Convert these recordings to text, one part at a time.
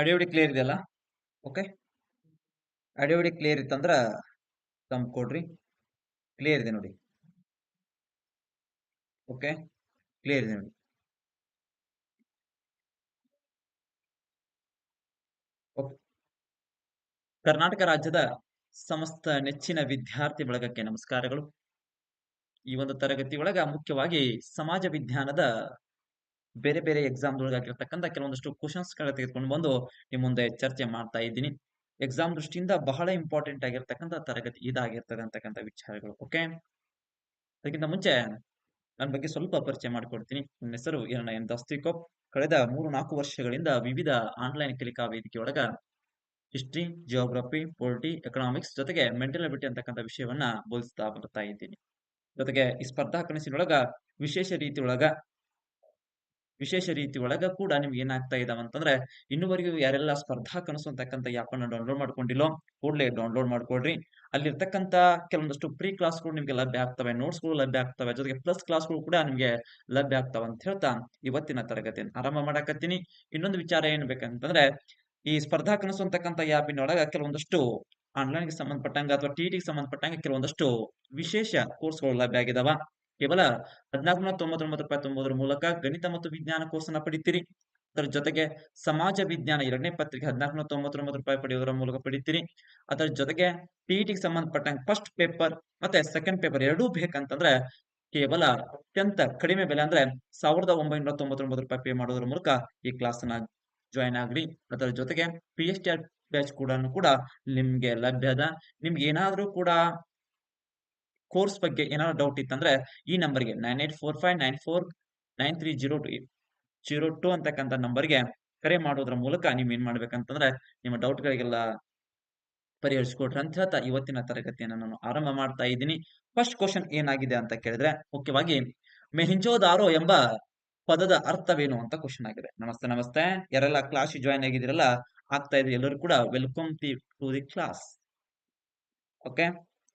ಅಡಿಯೋಡಿ clear ಇದೆಯಲ್ಲ? Okay ಅಡಿಯೋಡಿ clear ಇತ್ತಂದ್ರ ತಮ್ ಕೊಡ್ರಿ. ಕ್ಲಿಯರ್ ಇದೆ ನೋಡಿ. ಓಕೆ ಕ್ಲಿಯರ್ ಇದೆ ನೋಡಿ. ಓಕೆ ಕರ್ನಾಟಕ ರಾಜ್ಯದ ಸಮಸ್ತ ನೆಚ್ಚಿನ ವಿದ್ಯಾರ್ಥಿ ಬಳಗಕ್ಕೆ ನಮಸ್ಕಾರಗಳು. ಈ ಒಂದು ತರಗತಿ ಒಳಗ ಮುಖ್ಯವಾಗಿ ಸಮಾಜ ವಿಜ್ಞಾನದ ಬೇರೆ ಬೇರೆ ಎಕ್ಸಾಮ್ ಆಗಿರ್ತಕ್ಕಂಥ ಕೆಲವೊಂದಷ್ಟು ಕ್ವಶನ್ಸ್ಗಳ ತೆಗೆದುಕೊಂಡು ಬಂದು ನಿಮ್ಮ ಮುಂದೆ ಚರ್ಚೆ ಮಾಡ್ತಾ ಇದ್ದೀನಿ. ಎಕ್ಸಾಮ್ ದೃಷ್ಟಿಯಿಂದ ಬಹಳ ಇಂಪಾರ್ಟೆಂಟ್ ಆಗಿರ್ತಕ್ಕಂಥ ತರಗತಿ ಇದಾಗಿರ್ತದೆ ಅಂತಕ್ಕಂಥ ವಿಚಾರಗಳು ಓಕೆ ಅದಕ್ಕಿಂತ ಮುಂಚೆ ನನ್ನ ಬಗ್ಗೆ ಸ್ವಲ್ಪ ಪರಿಚಯ ಮಾಡಿಕೊಡ್ತೀನಿ. ನನ್ನ ಹೆಸರು ಎನ್ ಎನ್ ದಸ್ತಿಕೋಪ್ ಕಳೆದ ಮೂರು ನಾಲ್ಕು ವರ್ಷಗಳಿಂದ ವಿವಿಧ ಆನ್ಲೈನ್ ಕಲಿಕಾ ವೇದಿಕೆ ಒಳಗ ಹಿಸ್ಟ್ರಿ ಜಿಯೋಗ್ರಫಿ ಪೊಲಿಟಿ ಎಕನಾಮಿಕ್ಸ್ ಜೊತೆಗೆ ಮೆಂಟಲ್ ಅಬಿಲಿಟಿ ಅಂತಕ್ಕಂಥ ವಿಷಯವನ್ನ ಬೋಧಿಸ್ತಾ ಬರ್ತಾ ಇದ್ದೀನಿ. ಜೊತೆಗೆ ಈ ಸ್ಪರ್ಧಾ ಕನಸಿನೊಳಗ ವಿಶೇಷ ರೀತಿಯೊಳಗ ವಿಶೇಷ ರೀತಿ ಒಳಗ ಕೂಡ ನಿಮ್ಗೆ ಏನಾಗ್ತಾ ಇದಾವ ಅಂತಂದ್ರೆ, ಇನ್ನುವರೆಗೂ ಯಾರೆಲ್ಲ ಸ್ಪರ್ಧಾ ಕನಸು ಅಂತಕ್ಕಂಥ ಆಪ್ ಅನ್ನ ಡೌನ್ಲೋಡ್ ಮಾಡ್ಕೊಂಡಿಲ್ಲೋ, ಕೂಡಲೇ ಡೌನ್ಲೋಡ್ ಮಾಡ್ಕೊಳ್ರಿ. ಅಲ್ಲಿರ್ತಕ್ಕಂಥ ಕೆಲವೊಂದಷ್ಟು ಪ್ರೀ ಕ್ಲಾಸ್ಗಳು ನಿಮ್ಗೆ ಲಭ್ಯ ಆಗ್ತವೆ ನೋಟ್ಸ್ಗಳು ಲಭ್ಯ ಆಗ್ತವೆ, ಜೊತೆಗೆ ಪ್ಲಸ್ ಕ್ಲಾಸ್ಗಳು ಕೂಡ ನಿಮ್ಗೆ ಲಭ್ಯ ಆಗ್ತಾವ ಅಂತ ಹೇಳ್ತಾ ಇವತ್ತಿನ ತರಗತಿಯನ್ನು ಆರಂಭ ಮಾಡಕತ್ತೀನಿ. ಇನ್ನೊಂದು ವಿಚಾರ ಏನ್ ಬೇಕಂತಂದ್ರೆ, ಈ ಸ್ಪರ್ಧಾ ಕನಸು ಅಂತಕ್ಕಂಥ ಆ್ಯಪಿನೊಳಗ ಕೆಲವೊಂದಷ್ಟು ಆನ್ಲೈನ್ಗೆ ಸಂಬಂಧಪಟ್ಟಂಗ ಅಥವಾ ಟಿ ಗೆ ಸಂಬಂಧಪಟ್ಟಂಗ ಕೆಲವೊಂದಷ್ಟು ವಿಶೇಷ ಕೋರ್ಸ್ಗಳು ಲಭ್ಯ ಆಗಿದಾವ. ಕೇವಲ ಹದಿನಾಲ್ಕು ನೂರ ತೊಂಬತ್ತೊಂಬತ್ತು ರೂಪಾಯಿ ತುಂಬುವುದರ ಮೂಲಕ ಗಣಿತ ಮತ್ತು ವಿಜ್ಞಾನ ಕೋರ್ಸ್ ಅನ್ನ ಪಡಿತೀರಿ. ಅದರ ಜೊತೆಗೆ ಸಮಾಜ ವಿಜ್ಞಾನ ಎರಡನೇ ಪತ್ರಿಕೆ ಹದಿನಾಲ್ಕು ನೂರ ತೊಂಬತ್ತೊಂಬತ್ತು ರೂಪಾಯಿ ಪಡೆಯುವುದರ ಮೂಲಕ ಪಡಿತೀರಿ. ಅದರ ಜೊತೆಗೆ ಟಿಇಟಿಗೆ ಸಂಬಂಧಪಟ್ಟಂಗೆ ಫಸ್ಟ್ ಪೇಪರ್ ಮತ್ತೆ ಸೆಕೆಂಡ್ ಪೇಪರ್ ಎರಡೂ ಬೇಕಂತಂದ್ರೆ ಕೇವಲ ಅತ್ಯಂತ ಕಡಿಮೆ ಬೆಲೆ ಅಂದ್ರೆ ಸಾವಿರದ ಒಂಬೈನೂರ ತೊಂಬತ್ತೊಂಬತ್ತು ರೂಪಾಯಿ ಪೇ ಮಾಡೋದ್ರ ಮೂಲಕ ಈ ಕ್ಲಾಸ್ ಅನ್ನ ಜಾಯಿನ್ ಆಗ್ರಿ. ಅದರ ಜೊತೆಗೆ ಪಿ ಎಚ್ ಟಿ ಬ್ಯಾಚ್ ಕೂಡ ಕೂಡ ನಿಮ್ಗೆ ಲಭ್ಯ ಅದ ನಿಮ್ಗೆ ಏನಾದ್ರೂ ಕೂಡ ಕೋರ್ಸ್ ಬಗ್ಗೆ ಏನಾದ್ರು ಡೌಟ್ ಇತ್ತಂದ್ರೆ ಈ ನಂಬರ್ಗೆ nine eight four five nine four nine three zero two zero two ಅಂತಕ್ಕಂಥ ನಂಬರ್ಗೆ ಕರೆ ಮಾಡೋದ್ರ ಮೂಲಕ ನೀವು ಏನ್ ಮಾಡ್ಬೇಕಂತಂದ್ರೆ ನಿಮ್ಮ ಡೌಟ್ ಗಳಿಗೆಲ್ಲ ಪರಿಹರಿಸಿಕೊಡ್ರಿ ಅಂತ ಹೇಳ್ತಾ ಇವತ್ತಿನ ತರಗತಿಯನ್ನು ನಾನು ಆರಂಭ ಮಾಡ್ತಾ ಇದ್ದೀನಿ. ಫಸ್ಟ್ ಕ್ವಶನ್ ಏನಾಗಿದೆ ಅಂತ ಕೇಳಿದ್ರೆ ಮುಖ್ಯವಾಗಿ ಮೆಹಿಂಜೋದಾರೋ ಎಂಬ ಪದದ ಅರ್ಥವೇನು ಅಂತ ಕ್ವಶನ್ ಆಗಿದೆ. ನಮಸ್ತೆ ನಮಸ್ತೆ. ಯಾರೆಲ್ಲ ಕ್ಲಾಸ್ ಜಾಯಿನ್ ಆಗಿದಿರಲ್ಲ ಆಗ್ತಾ ಇದ್ರೆ ಎಲ್ಲರೂ ಕೂಡ welcome to the class okay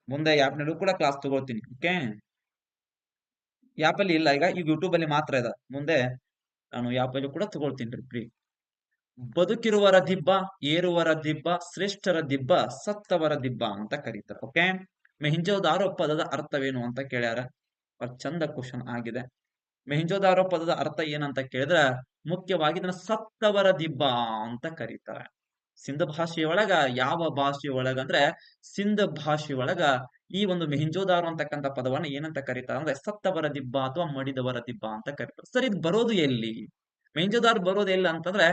ಮುಂದೆ ನಲ್ಲೂ ಕೂಡ ಕ್ಲಾಸ್ ತಗೊಳ್ತೀನಿ ಓಕೆ ಅಲ್ಲಿ ಇಲ್ಲ, ಈಗ ಈಗ ಯೂಟ್ಯೂಬಲ್ಲಿ ಮಾತ್ರ ಇದೆ. ಮುಂದೆ ನಾನು ಅಲ್ಲಿ ಕೂಡ ತಗೊಳ್ತೀನಿ ಫ್ರೀ ಬದುಕಿರುವರ ದಿಬ್ಬ ಏರುವರ ದಿಬ್ಬ, ಶ್ರೇಷ್ಠರ ದಿಬ್ಬ, ಸತ್ತವರ ದಿಬ್ಬ ಅಂತ ಕರೀತಾರೆ ಓಕೆ ಮೆಹಿಂಜೋದಾರೋ ಪದದ ಅರ್ಥವೇನು ಅಂತ ಕೇಳ್ಯಾರ? ಚಂದ ಕ್ವಶನ್ ಆಗಿದೆ. ಮೆಹಿಂಜೋದಾರೋ ಪದದ ಅರ್ಥ ಏನಂತ ಕೇಳಿದ್ರೆ, ಮುಖ್ಯವಾಗಿ ಇದನ್ನ ಸತ್ತವರ ದಿಬ್ಬ ಅಂತ ಕರೀತಾರೆ. ಸಿಂಧ ಭಾಷೆಯೊಳಗ ಯಾವ ಭಾಷೆಯೊಳಗ ಅಂದ್ರೆ ಸಿಂಧ ಭಾಷೆಯೊಳಗ ಈ ಒಂದು ಮೆಹಿಂಜೋದಾರು ಅಂತಕ್ಕಂಥ ಪದವನ್ನ ಏನಂತ ಕರೀತಾರೆ ಅಂದ್ರೆ ಸತ್ತವರ ದಿಬ್ಬ ಅಥವಾ ಮಡಿದವರ ದಿಬ್ಬ ಅಂತ ಕರೀತಾರೆ. ಸರ್, ಇದು ಬರೋದು ಎಲ್ಲಿ? ಮೆಹಿಂಜೋದಾರ್ ಬರೋದು ಎಲ್ಲಿ ಅಂತಂದ್ರೆ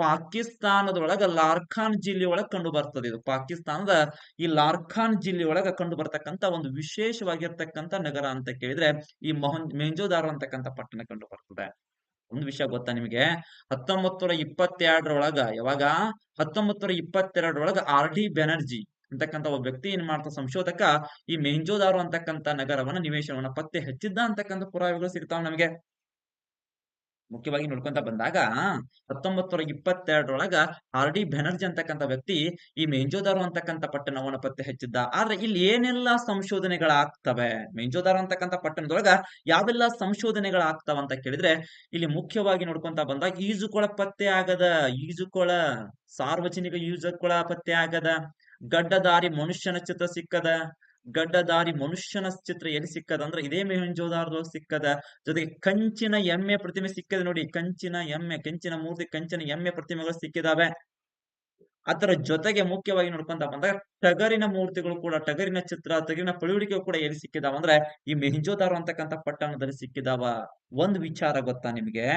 ಪಾಕಿಸ್ತಾನದೊಳಗ ಲಾರ್ಖಾನ್ ಜಿಲ್ಲೆಯೊಳಗ ಕಂಡು ಬರ್ತದೆ ಇದು. ಪಾಕಿಸ್ತಾನದ ಈ ಲಾರ್ಖಾನ್ ಜಿಲ್ಲೆಯೊಳಗ ಕಂಡು ಬರ್ತಕ್ಕಂತ ಒಂದು ವಿಶೇಷವಾಗಿರ್ತಕ್ಕಂಥ ನಗರ ಅಂತ ಕೇಳಿದ್ರೆ ಈ ಮೊಹನ್ ಮೆಂಜೋದಾರ್ ಅಂತಕ್ಕಂಥ ಪಟ್ಟಣ ಕಂಡು ಬರ್ತದೆ. ಒಂದು ವಿಷಯ ಗೊತ್ತಾ ನಿಮಗೆ? ಹತ್ತೊಂಬತ್ತು ನೂರ ಇಪ್ಪತ್ತೆರಡರೊಳಗ, ಯಾವಾಗ? ಹತ್ತೊಂಬತ್ತು ನೂರ ಇಪ್ಪತ್ತೆರಡರೊಳಗ ಆರ್ ಡಿ ಬೆನರ್ಜಿ ಅಂತಕ್ಕಂಥ ಒಬ್ಬ ವ್ಯಕ್ತಿ ಏನ್ ಮಾಡ್ತಾ, ಸಂಶೋಧಕ, ಈ ಮೆಂಜೋದಾರು ಅಂತಕ್ಕಂತ ನಗರವನ್ನ, ನಿವೇಶನವನ್ನ ಪತ್ತೆ ಹಚ್ಚಿದ್ದ ಅಂತಕ್ಕಂಥ ಪುರಾವೆಗಳು ಸಿಗ್ತಾವ ನಮಗೆ. ಮುಖ್ಯವಾಗಿ ನೋಡ್ಕೊಂತ ಬಂದಾಗ ಹತ್ತೊಂಬತ್ ನೂರ ಇಪ್ಪತ್ತೆರಡರೊಳಗ ಆರ್ ಡಿ ಬೆನರ್ಜಿ ಅಂತಕ್ಕಂಥ ವ್ಯಕ್ತಿ ಈ ಮೆಂಜೋದಾರು ಅಂತಕ್ಕಂಥ ಪಟ್ಟಣವನ್ನ ಪತ್ತೆ ಹಚ್ಚಿದ್ದ. ಆದ್ರೆ ಇಲ್ಲಿ ಏನೆಲ್ಲಾ ಸಂಶೋಧನೆಗಳಾಗ್ತವೆ? ಮೆಂಜೋದಾರು ಅಂತಕ್ಕಂಥ ಪಟ್ಟಣದೊಳಗ ಯಾವೆಲ್ಲ ಸಂಶೋಧನೆಗಳಾಗ್ತವ ಅಂತ ಕೇಳಿದ್ರೆ, ಇಲ್ಲಿ ಮುಖ್ಯವಾಗಿ ನೋಡ್ಕೊಂತ ಬಂದಾಗ ಈಜುಕೊಳ ಪತ್ತೆ ಆಗದ, ಈಜುಕೊಳ ಸಾರ್ವಜನಿಕ ಈಜುಕೊಳ ಪತ್ತೆ ಆಗದ, ಗಡ್ಡದಾರಿ ಮನುಷ್ಯನ ಚಿತ್ರ ಸಿಕ್ಕದ ಗಡ್ಡದಾರಿ ಮನುಷ್ಯನ ಚಿತ್ರ ಎಲ್ಲಿ ಸಿಕ್ಕದ ಅಂದ್ರೆ ಇದೇ ಮೆಹಂಜೋದಾರದೊಳಗೆ ಸಿಕ್ಕದ. ಜೊತೆಗೆ ಕಂಚಿನ ಎಮ್ಮೆ ಪ್ರತಿಮೆ ಸಿಕ್ಕದೆ ನೋಡಿ, ಕಂಚಿನ ಎಮ್ಮೆ, ಕಂಚಿನ ಮೂರ್ತಿ, ಕಂಚಿನ ಎಮ್ಮೆ ಪ್ರತಿಮೆಗಳು ಸಿಕ್ಕಿದಾವೆ. ಅದರ ಜೊತೆಗೆ ಮುಖ್ಯವಾಗಿ ನೋಡ್ಕೊಂತ ಬಂದಾಗ ಟಗರಿನ ಮೂರ್ತಿಗಳು ಕೂಡ, ಟಗರಿನ ಚಿತ್ರ, ಟಗರಿನ ಪಳುವಳಿಕೆ ಕೂಡ ಎಲ್ಲಿ ಸಿಕ್ಕಿದಾವ ಅಂದ್ರೆ ಈ ಮೆಹಂಜೋದಾರ ಅಂತಕ್ಕಂಥ ಪಟ್ಟಣದಲ್ಲಿ ಸಿಕ್ಕಿದಾವ. ಒಂದ್ ವಿಚಾರ ಗೊತ್ತಾ ನಿಮ್ಗೆ?